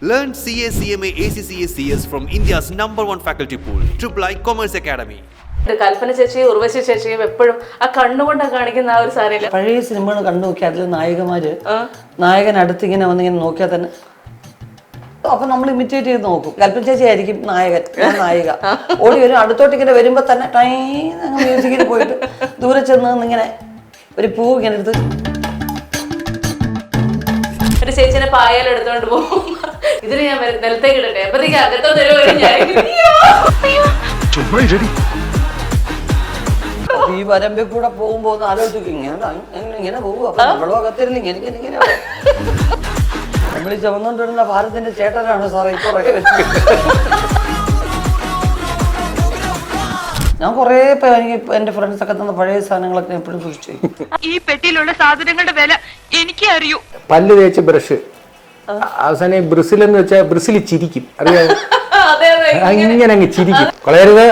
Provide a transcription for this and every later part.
Learn CA, CMA, ACCA, CS from India's number one faculty pool, Triple I Commerce Academy. കൽപ്പന ചേച്ചിയും ഉർവശി ചേച്ചിയും എപ്പോഴും ആ കണ്ണുകൊണ്ടൊക്കെ കാണിക്കുന്ന ആ ഒരു സാരിയില്ല പഴയ സിനിമകൾ കണ്ടു നോക്കിയാൽ അതിൽ നായികമാര് നായകൻ അടുത്ത് ഇങ്ങനെ വന്നിങ്ങനെ നോക്കിയാൽ തന്നെ അപ്പൊ നമ്മൾ ഇമിറ്റേറ്റ് ചെയ്ത് നോക്കും. കൽപ്പന ചേച്ചി ആയിരിക്കും നായകൻ നായിക. ഓടി വരും അടുത്തോട്ട് ഇങ്ങനെ വരുമ്പോ തന്നെ ടൈ മ്യൂസിക്കിൽ പോയിട്ട് ദൂരെ ചെന്ന് ഇങ്ങനെ ഒരു പൂ ഇങ്ങനെ എടുത്ത് ഒരു ചേച്ചിനെ പായൽ എടുത്തോണ്ട് പോകും. ഇതിന് ഞാൻ നിലത്തേക്ക് ഇടട്ടെ. അപ്പത്തേക്ക് അകത്തോ തരുമോ ഞാൻ അയ്യോ. അപ്പൊ ഈ വരമ്പിൽ കൂടെ പോകുമ്പോ ഒന്ന് ആലോചിക്കും. ഇങ്ങനെ ഇങ്ങനെ- ഇങ്ങനെ പോകും അപ്പൊ നമ്മളും അകത്തിരുന്ന് ഇങ്ങനെ ഇങ്ങനെ നമ്മൾ ഈ ചുമന്നുകൊണ്ടിരുന്ന ഭാരത്തിന്റെ ചേട്ടനാണ് സാറേ ഇപ്പൊ ഞാൻ കുറേ എനിക്ക് എന്റെ ഫ്രണ്ട്സ് ഒക്കെ തന്ന പഴയ സാധനങ്ങളൊക്കെ എപ്പോഴും സൂക്ഷിച്ചു ഈ പെട്ടിയിലുള്ള സാധനങ്ങളുടെ വില എനിക്കേ അറിയൂ. പല്ല് തേച്ച് ബ്രഷ്. അവസാനം ബ്രസിൽ എന്ന് വെച്ചാൽ ബ്രസിൽ ചിരിക്കും. അറിയാമോ അങ്ങ് ചിരിക്കും. കളയരുത്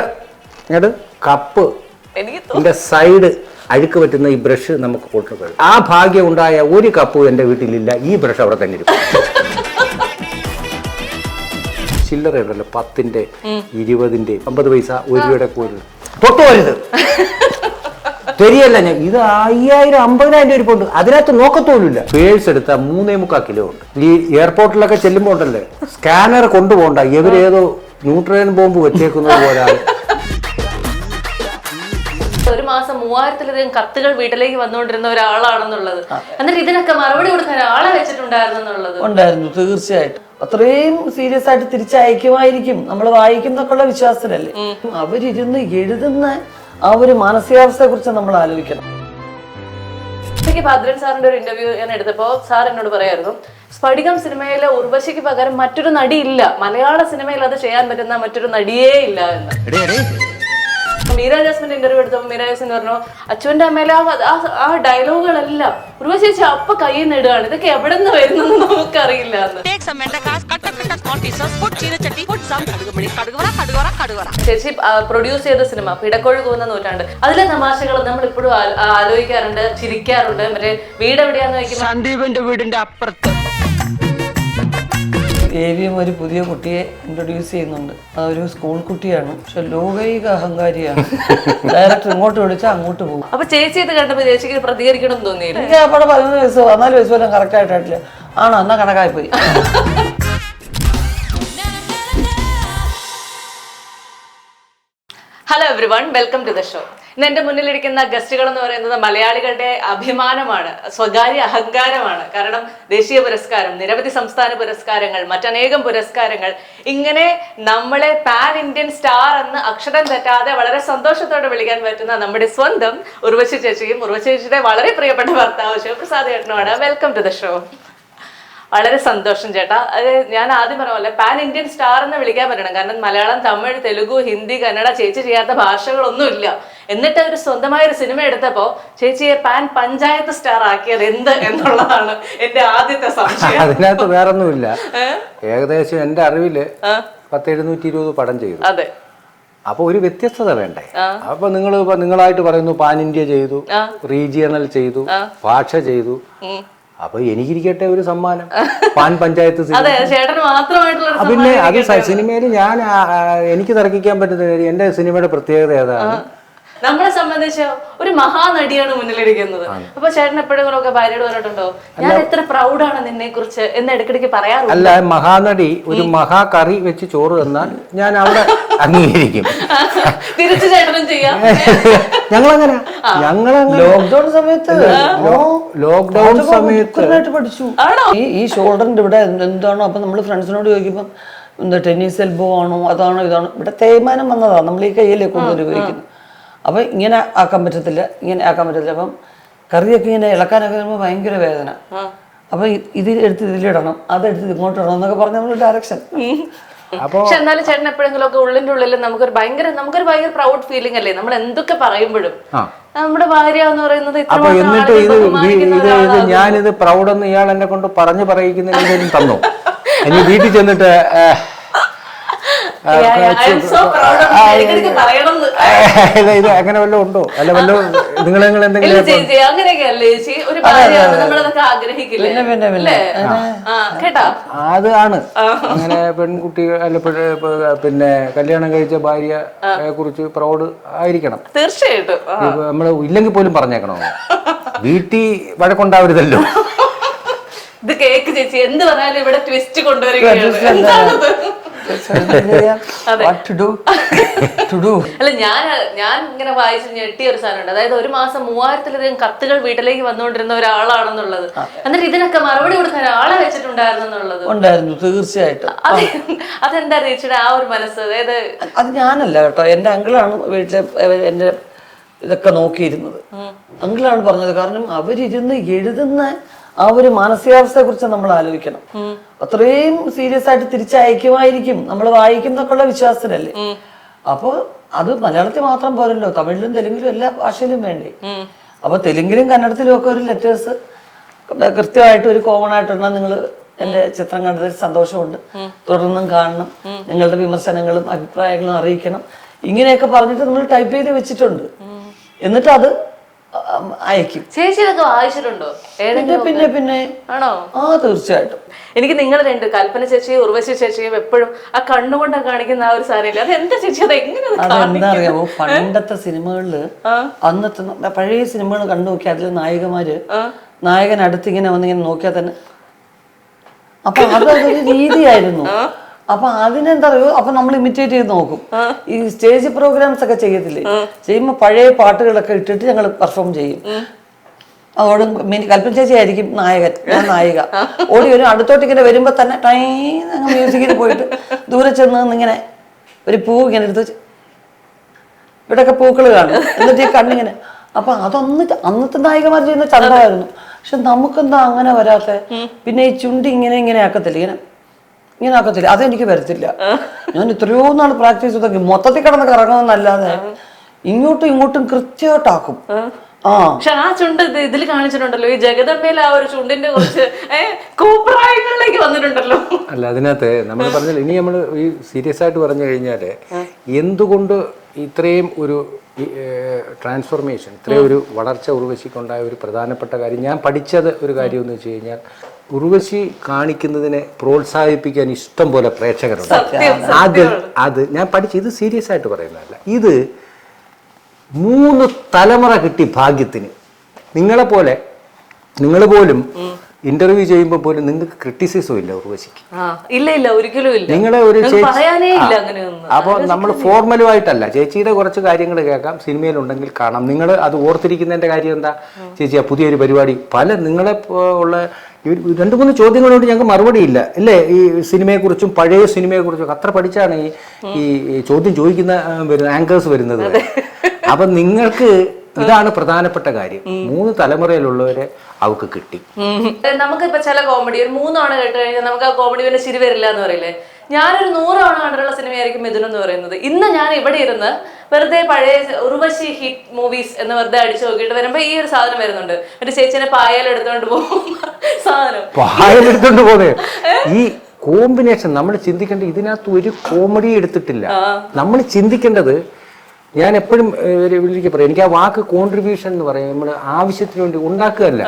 എന്നിട്ട് കപ്പ്. എന്റെ സൈഡ് അഴുക്ക് പറ്റുന്ന ഈ ബ്രഷ് നമുക്ക് കൊണ്ടുപോയി ആ ഭാഗ്യം ഉണ്ടായ ഒരു കപ്പും എന്റെ വീട്ടിലില്ല. ഈ ബ്രഷ് അവിടെ തന്നെ ഇരിക്കും. ചില്ലറ ഉണ്ടല്ലോ പത്തിന്റെ ഇരുപതിന്റെ അമ്പത് പൈസ ഒരു രൂപയുടെ തൊട്ട് വരുത് ശരിയല്ല ഞാൻ ഇത് അയ്യായിരം അമ്പതിനായിരം രൂപ ഇരിപ്പുണ്ട് അതിനകത്ത് നോക്കത്തോലുമില്ല പേഴ്സ് എടുത്ത മൂന്നേ മുക്കാൽ കിലോ ഉണ്ട്. ഈ എയർപോർട്ടിലൊക്കെ ചെല്ലുമ്പോൾ ഉണ്ടല്ലേ? സ്കാനർ കൊണ്ടുപോകണ്ട ഇവരേതോ ന്യൂട്രയൻ ബോംബ് വെച്ചേക്കുന്നത് പോലാണ് ഒരു മാസം മൂവായിരത്തിലധികം കത്തുകൾ വീട്ടിലേക്ക് വന്നുകൊണ്ടിരുന്ന ഒരാളാണെന്നുള്ളത്. എന്നിട്ട് ഇതിനൊക്കെ മറുപടി കൊടുക്കാൻ ആളെ വെച്ചിട്ടുണ്ടായിരുന്നു എന്നുള്ളത് ഉണ്ടായിരുന്നു തീർച്ചയായിട്ടും. അത്രയും സീരിയസ് ആയിട്ട് തിരിച്ചയക്കുമായിരിക്കും. നമ്മൾ വായിക്കും എന്നൊക്കെയുള്ള വിശ്വാസത്തിലല്ലേ? അവരിരുന്ന് എഴുതുന്ന ആ ഒരു മാനസികാവസ്ഥയെ കുറിച്ച് നമ്മൾ ആലോചിക്കണം. ഉച്ചയ്ക്ക് ഭദ്രൻ സാറിന്റെ ഒരു ഇന്റർവ്യൂ ഞാൻ എടുത്തപ്പോ സാർ എന്നോട് പറയായിരുന്നു സ്ഫടികം സിനിമയിലെ ഉർവശിക്ക് പകരം മറ്റൊരു നടി ഇല്ല മലയാള സിനിമയിൽ അത് ചെയ്യാൻ പറ്റുന്ന മറ്റൊരു നടിയേ ഇല്ല എന്ന്. മീര ജാസ്മിന്റെ ഇന്റർവ്യൂ എടുത്തപ്പോൾ മീര ജാസ്മിൻ പറഞ്ഞു അച്ഛന്റെ അമ്മയിലെ ആ ആ- ഡയലോഗുകളെല്ലാം ഉർവശി ചേച്ചി അപ്പൊ കയ്യിൽ നിടുകയാണ് ഇതൊക്കെ എവിടെ നിന്ന് വരുന്നെന്ന് നമുക്കറിയില്ല. ചേച്ചി പ്രൊഡ്യൂസ് ചെയ്ത സിനിമ പിടക്കോഴി പോകുന്ന നൂറ്റാണ്ട്. അതിലെ തമാശകൾ നമ്മൾ ഇപ്പോഴും ആലോചിക്കാറുണ്ട് ചിരിക്കാറുണ്ട്. മറ്റേ വീട് എവിടെയാന്ന് ചോദിക്കുമ്പോൾ സന്ദീപിന്റെ വീടിന്റെ അപ്പുറത്ത്. ദേവിയും ഒരു പുതിയ കുട്ടിയെ ഇൻട്രൊഡ്യൂസ് ചെയ്യുന്നുണ്ട്. ഒരു സ്കൂൾ കുട്ടിയാണ്. പക്ഷെ ലോകൈക അഹങ്കാരിയാണ്. ഡയറക്ടർ ഇങ്ങോട്ട് വിളിച്ചാൽ അങ്ങോട്ട് പോകും. അപ്പൊ ചേച്ചി ഇത് കണ്ടപ്പോ ചേച്ചിക്ക് പ്രതികരിക്കണം തോന്നിയില്ല? എനിക്ക് പടം പതിനൊന്ന് വയസ്സ് പതിനാല് വയസ്സ് വരെ കറക്റ്റ് ആയിട്ടില്ല ആണോ? എന്നാ കണക്കായി പോയി everyone welcome to the show ഇന്ന് എന്റെ മുന്നിലിരിക്കുന്ന ഗസ്റ്റുകൾ എന്ന് പറയുന്നത് മലയാളികളുടെ അഭിമാനമാണ് സ്വകാര്യ അഹങ്കാരമാണ്. കാരണം ദേശീയ പുരസ്കാരം നിരവധി സംസ്ഥാന പുരസ്കാരങ്ങൾ മറ്റനേകം പുരസ്കാരങ്ങൾ ഇങ്ങനെ നമ്മളെ പാൻ ഇന്ത്യൻ സ്റ്റാർ എന്ന് അക്ഷരം തെറ്റാതെ വളരെ സന്തോഷത്തോടെ വിളിക്കാൻ പറ്റുന്ന നമ്മുടെ സ്വന്തം ഉർവശി ചേച്ചിയും ഉർവശി ചേച്ചിയുടെ വളരെ പ്രിയപ്പെട്ട ഭർത്താവ് ശിവപ്രസാദ് ചേട്ടനുമാണ് വെൽക്കം ടു ദ ഷോ വളരെ സന്തോഷം ചേട്ടാ. അത് ഞാൻ ആദ്യം പറഞ്ഞ പോലെ പാൻ ഇന്ത്യൻ സ്റ്റാർ എന്ന് വിളിക്കാൻ പറ്റണം. കാരണം മലയാളം തമിഴ് തെലുഗു ഹിന്ദി കന്നഡ ചേച്ചി ചെയ്യാത്ത ഭാഷകളൊന്നുമില്ല എന്നിട്ട് ഒരു സ്വന്തമായ ഒരു സിനിമ എടുത്തപ്പോ ചേച്ചിയെ പാൻ പഞ്ചായത്ത് സ്റ്റാർ ആക്കിയത് എന്ത് എന്നുള്ളതാണ് എന്റെ ആദ്യത്തെ സംശയം. അതിനകത്ത് വേറൊന്നുമില്ല. ഏകദേശം എന്റെ അറിവിൽ പത്ത് എഴുന്നൂറ്റി ഇരുപത് പടം ചെയ്തു. അതെ. അപ്പൊ ഒരു വ്യത്യസ്തത വേണ്ടേ? അപ്പൊ നിങ്ങൾ നിങ്ങളായിട്ട് പറയുന്നു പാൻ ഇന്ത്യ ചെയ്തു റീജിയണൽ ചെയ്തു ഭാഷ ചെയ്തു. അപ്പൊ എനിക്കിരിക്കട്ടെ ഒരു സമ്മാനം. പാൻ പഞ്ചായത്ത് പിന്നെ അത് സിനിമയിൽ ഞാൻ എനിക്ക് തർക്കിക്കാൻ പറ്റുന്ന എന്റെ സിനിമയുടെ പ്രത്യേകത ഏതാണ്? നമ്മളെ സംബന്ധിച്ച് ഒരു മഹാനടിയാണ് മുന്നിലിരിക്കുന്നത്. അപ്പൊ ചേട്ടൻ എപ്പോഴെങ്കിലും ഒക്കെ ഭാര്യയോട് പറഞ്ഞിട്ടുണ്ടോ? ഞാൻ എത്ര പ്രൗഡാണ് നിന്നെ കുറിച്ച് എന്ന് ഇടയ്ക്കിടയ്ക്ക് പറയാറുണ്ട്. അല്ല മഹാനടി ഒരു മഹാ കറി വെച്ച് ചോറ് തന്നാൽ ഞാൻ അവിടെ അംഗീകരിക്കും. തിരിച്ചു ചേട്ടനും ചെയ്യാം. ഞങ്ങളങ്ങനെ. ഞങ്ങൾ ലോക്ക്ഡൌൺ സമയത്ത് ലോക്ക്ഡൌൺ സമയത്ത് പഠിച്ചു. ഈ ഈ ഷോൾഡറിന്റെ ഇവിടെ എന്താണോ? അപ്പൊ നമ്മൾ ഫ്രണ്ട്സിനോട് ചോദിക്കുമ്പോൾ എന്താ ടെന്നീസ് എൽബോ ആണോ? അതാണോ? ഇതാണോ? ഇവിടെ തേയ്മാനം വന്നതാണ് നമ്മൾ ഈ കയ്യിലേക്ക് കൂടുതൽ ഉപയോഗിക്കുന്നത്. അപ്പൊ ഇങ്ങനെ ആക്കാൻ പറ്റത്തില്ല ഇങ്ങനെ ആക്കാൻ പറ്റത്തില്ല. അപ്പം കറിയൊക്കെ ഇങ്ങനെ ഇളക്കാനൊക്കെ വരുമ്പോൾ ഭയങ്കര വേദന. അപ്പൊ ഇത് എടുത്ത് ഇതിലിടണം അതെടുത്ത് ഇങ്ങോട്ട് ഇടണം എന്നൊക്കെ പറഞ്ഞ നമ്മൾ ഡയറക്ഷൻ പക്ഷെ എന്നാലും ചേട്ടൻ എപ്പോഴെങ്കിലും ഒക്കെ ഉള്ളിന്റെ ഉള്ളിൽ നമുക്കൊരു ഭയങ്കര നമുക്കൊരു ഭയങ്കര പ്രൗഡ് ഫീലിംഗ് അല്ലേ? നമ്മൾ എന്തൊക്കെ പറയുമ്പോഴും. നമ്മുടെ ഭാര്യ എന്ന് പറയുന്നത് അപ്പൊ എന്നിട്ട് ഇത്. ഞാനിത് പ്രൗഡെന്ന് ഇയാൾ എന്നെ കൊണ്ട് പറഞ്ഞു പറയിക്കുന്നതിന് തന്നു. ഇനി വീട്ടിൽ ചെന്നിട്ട് ഇത് അങ്ങനെ വല്ലതും ഉണ്ടോ? അല്ല വല്ലതും നിങ്ങൾ നിങ്ങൾ എന്തെങ്കിലും അത് ആണ്. അങ്ങനെ പെൺകുട്ടി അല്ല പിന്നെ കല്യാണം കഴിച്ച ഭാര്യയെ കുറിച്ച് പ്രൗഡ് ആയിരിക്കണം. തീർച്ചയായിട്ടും. നമ്മൾ ഇല്ലെങ്കിൽ പോലും പറഞ്ഞേക്കണോ? വീട്ടിൽ വഴക്കുണ്ടാവരുതല്ലോ. ഇത് കേക്ക് ചേച്ചി. എന്ത് പറഞ്ഞാലും ഇവിടെ ട്വിസ്റ്റ് കൊണ്ടുവരികയാണ്. അല്ല ഞാൻ ഞാൻ ഇങ്ങനെ വായിച്ച് ഞെട്ടിയ ഒരു സാധനമുണ്ട്. അതായത് ഒരു മാസം മൂവായിരത്തിലധികം കത്തുകൾ വീട്ടിലേക്ക് വന്നുകൊണ്ടിരുന്ന ഒരാളാണെന്നുള്ളത്. എന്നിട്ട് ഇതിനൊക്കെ മറുപടി കൊടുക്കാൻ ഒരാളെ വെച്ചിട്ടുണ്ടായിരുന്നു എന്നുള്ളത് ഉണ്ടായിരുന്നു തീർച്ചയായിട്ടും. അത് അതെന്താ ചേച്ചിയുടെ ആ ഒരു മനസ്സ്? അതായത് അത് ഞാനല്ല കേട്ടോ. എന്റെ അങ്കിളാണ് വീട്ടിലെ എന്റെ ഇതൊക്കെ നോക്കിയിരുന്നത്. അങ്കിളാണ് പറഞ്ഞത്. കാരണം അവരിരുന്ന് എഴുതുന്ന ആ ഒരു മാനസികാവസ്ഥയെ കുറിച്ച് നമ്മൾ ആലോചിക്കണം. അത്രയും സീരിയസ് ആയിട്ട് തിരിച്ചയക്കുമായിരിക്കും. നമ്മൾ വായിക്കുന്നൊക്കെയുള്ള വിശ്വാസത്തിലല്ലേ അപ്പോൾ അത് മലയാളത്തിൽ മാത്രം പോരല്ലോ. തമിഴിലും തെലുങ്കിലും എല്ലാ ഭാഷയിലും വേണ്ടേ? അപ്പൊ തെലുങ്കിലും കന്നഡത്തിലും ഒക്കെ ഒരു ലെറ്റേഴ്സ് കൃത്യമായിട്ട് ഒരു കോമൺ ആയിട്ടുള്ള നിങ്ങൾ എന്റെ ചിത്രം കണ്ടതിൽ സന്തോഷമുണ്ട്. തുടർന്നും കാണണം. നിങ്ങളുടെ വിമർശനങ്ങളും അഭിപ്രായങ്ങളും അറിയിക്കണം. ഇങ്ങനെയൊക്കെ പറഞ്ഞിട്ട് നമ്മൾ ടൈപ്പ് ചെയ്ത് വെച്ചിട്ടുണ്ട്. എന്നിട്ട് അത് അയക്കും. ചേച്ചി ഇതൊക്കെ വായിച്ചിട്ടുണ്ടോ പിന്നെ പിന്നെ പിന്നെ. ആണോ? ആ തീർച്ചയായിട്ടും. എനിക്ക് നിങ്ങൾ രണ്ട് കൽപ്പന ചേച്ചിയും ഉർവശി ചേച്ചിയും എപ്പോഴും ആ കണ്ണുകൊണ്ട് കാണിക്കുന്ന ആ ഒരു സാധനമില്ല? അത് എന്താ ചേച്ചി അത് എങ്ങനെ അറിയാമോ പണ്ടത്തെ സിനിമകളിൽ അന്നത്തെ പഴയ സിനിമകൾ കണ്ടു നോക്കിയാൽ അതിലെ നായികമാര് നായകൻ അടുത്തിങ്ങനെ വന്നിങ്ങനെ നോക്കിയാൽ തന്നെ. അപ്പൊ അതൊരു രീതിയായിരുന്നു. അപ്പൊ അതിനെന്താ പറയുക അപ്പൊ നമ്മൾ ഇമിറ്റേറ്റ് ചെയ്ത് നോക്കും. ഈ സ്റ്റേജ് പ്രോഗ്രാംസ് ഒക്കെ ചെയ്യത്തില്ലേ? ചെയ്യുമ്പോ പഴയ പാട്ടുകളൊക്കെ ഇട്ടിട്ട് ഞങ്ങൾ പെർഫോം ചെയ്യും. മിനി കൽപ്പന ചേച്ചി ആയിരിക്കും നായകൻ ഞാൻ നായിക. ഓടി വരും അടുത്തോട്ട് ഇങ്ങനെ വരുമ്പോ തന്നെ ടൈ മ്യൂസിക്കിൽ പോയിട്ട് ദൂരെ ചെന്ന് ഇങ്ങനെ ഒരു പൂ ഇങ്ങനെ എടുത്ത് ഇവിടെ ഇവിടെയൊക്കെ പൂക്കൾ കാണും. എന്നിട്ട് ഈ കണ്ണിങ്ങനെ. അപ്പൊ അതൊന്ന് അന്നത്തെ നായികമാർ ചെയ്യുന്ന ചന്തമായിരുന്നു പക്ഷെ നമുക്കെന്താ അങ്ങനെ വരാത്തെ? പിന്നെ ഈ ചുണ്ടി ഇങ്ങനെ ഇങ്ങനെ ആക്കത്തില്ല? ഇങ്ങനെ ഇങ്ങനെ ആക്കത്തില്ല അതെനിക്ക് വരത്തില്ല. ഞാൻ എത്രയോ നാൾ പ്രാക്ടീസ് ചെയ്തൊക്കെ മൊത്തത്തിൽ കിടന്ന് കറങ്ങുമെന്നല്ലാതെ ഇങ്ങോട്ടും ഇങ്ങോട്ടും കൃത്യമായിട്ടാക്കും. ആ. പക്ഷെ ആ ചുണ്ട് ഇതിൽ കാണിച്ചിട്ടുണ്ടല്ലോ. ഈ ജഗദമ്മയിൽ ആ ഒരു ചുണ്ടിന്റെ കുറച്ച് കൂപ്രായങ്ങളിലേക്ക് വന്നിട്ടുണ്ടല്ലോ. അല്ല അതിനകത്ത് നമ്മൾ പറഞ്ഞാൽ ഇനി നമ്മൾ ഈ സീരിയസ് ആയിട്ട് പറഞ്ഞു കഴിഞ്ഞാൽ എന്തുകൊണ്ട് ഇത്രയും ഒരു ട്രാൻസ്ഫോർമേഷൻ ഇത്രയും ഒരു വളർച്ച ഉർവശിക്കുണ്ടായ ഒരു പ്രധാനപ്പെട്ട കാര്യം? ഞാൻ പഠിച്ചത് ഒരു കാര്യം എന്ന് വെച്ച് കഴിഞ്ഞാൽ ഉർവശി കാണിക്കുന്നതിനെ പ്രോത്സാഹിപ്പിക്കാൻ ഇഷ്ടം പോലെ പ്രേക്ഷകരുണ്ട്. അത് അത് ഞാൻ പഠിച്ച ഇത് സീരിയസ് ആയിട്ട് പറയുന്നതല്ല. ഇത് മൂന്ന് തലമുറ കിട്ടി ഭാഗ്യത്തിന്. നിങ്ങളെ പോലെ നിങ്ങൾ പോലും ഇന്റർവ്യൂ ചെയ്യുമ്പോൾ പോലും നിങ്ങൾക്ക് ക്രിറ്റിസിസം ഇല്ല ഉർവശിക്ക് ആ ഇല്ല ഇല്ല ഒരിക്കലും ഇല്ല. നിങ്ങളെ ഒരു അപ്പോൾ നമ്മൾ ഫോർമലുമായിട്ടല്ല. ചേച്ചിയുടെ കുറച്ച് കാര്യങ്ങൾ കേൾക്കാം. സിനിമയിലുണ്ടെങ്കിൽ കാണാം. നിങ്ങൾ അത് ഓർത്തിരിക്കുന്നതിന്റെ കാര്യം എന്താ? ചേച്ചി ആ പുതിയൊരു പരിപാടി. പല നിങ്ങളെ ഉള്ള ഈ രണ്ട് മൂന്ന് ചോദ്യങ്ങളോട് ഞങ്ങൾക്ക് മറുപടി ഇല്ല. അല്ലേ? ഈ സിനിമയെക്കുറിച്ചും പഴയ സിനിമയെക്കുറിച്ചും അത്ര പഠിച്ചാണ് ഈ ഈ ചോദ്യം ചോദിക്കുന്ന ആങ്കേഴ്സ് വരുന്നത്. വരെ. അപ്പൊ നിങ്ങൾക്ക് ഇതാണ് പ്രധാനപ്പെട്ട കാര്യം. മൂന്ന് തലമുറയിലുള്ളവരെ അവക്ക് കിട്ടി. നമുക്ക് ഇപ്പൊ ചില കോമഡി ഒരു മൂന്നാണ് കേട്ട് കഴിഞ്ഞാൽ നമുക്ക് ആ കോമഡി പിന്നെ ശരി വരില്ല എന്ന് പറയില്ലേ? ഞാനൊരു നൂറാണ് കണ്ടിട്ടുള്ള സിനിമയായിരിക്കും മിഥുനം എന്ന് പറയുന്നത്. ഇന്ന് ഞാൻ ഇവിടെ ഇരുന്ന് വെറുതെ പഴയ ഉർവശി ഹിറ്റ് മൂവീസ് എന്ന് വെറുതെ അടിച്ചു നോക്കിയിട്ട് വരുമ്പോ ഈ ഒരു സാധനം വരുന്നുണ്ട്. എന്റെ ചേച്ചിനെ പായൽ എടുത്തോണ്ട് പോകും സാധനം. ഈ കോമ്പിനേഷൻ നമ്മൾ ചിന്തിക്കേണ്ട ഇതിനകത്ത് ഒരു കോമഡി എടുത്തിട്ടില്ല. നമ്മൾ ചിന്തിക്കേണ്ടത് ഞാൻ എപ്പോഴും വിളിക്ക് പറയും എനിക്ക് ആ വാക്ക് കോൺട്രിബ്യൂഷൻ എന്ന് പറയും നമ്മൾ ആവശ്യത്തിന് വേണ്ടി ഉണ്ടാക്കുകയല്ല.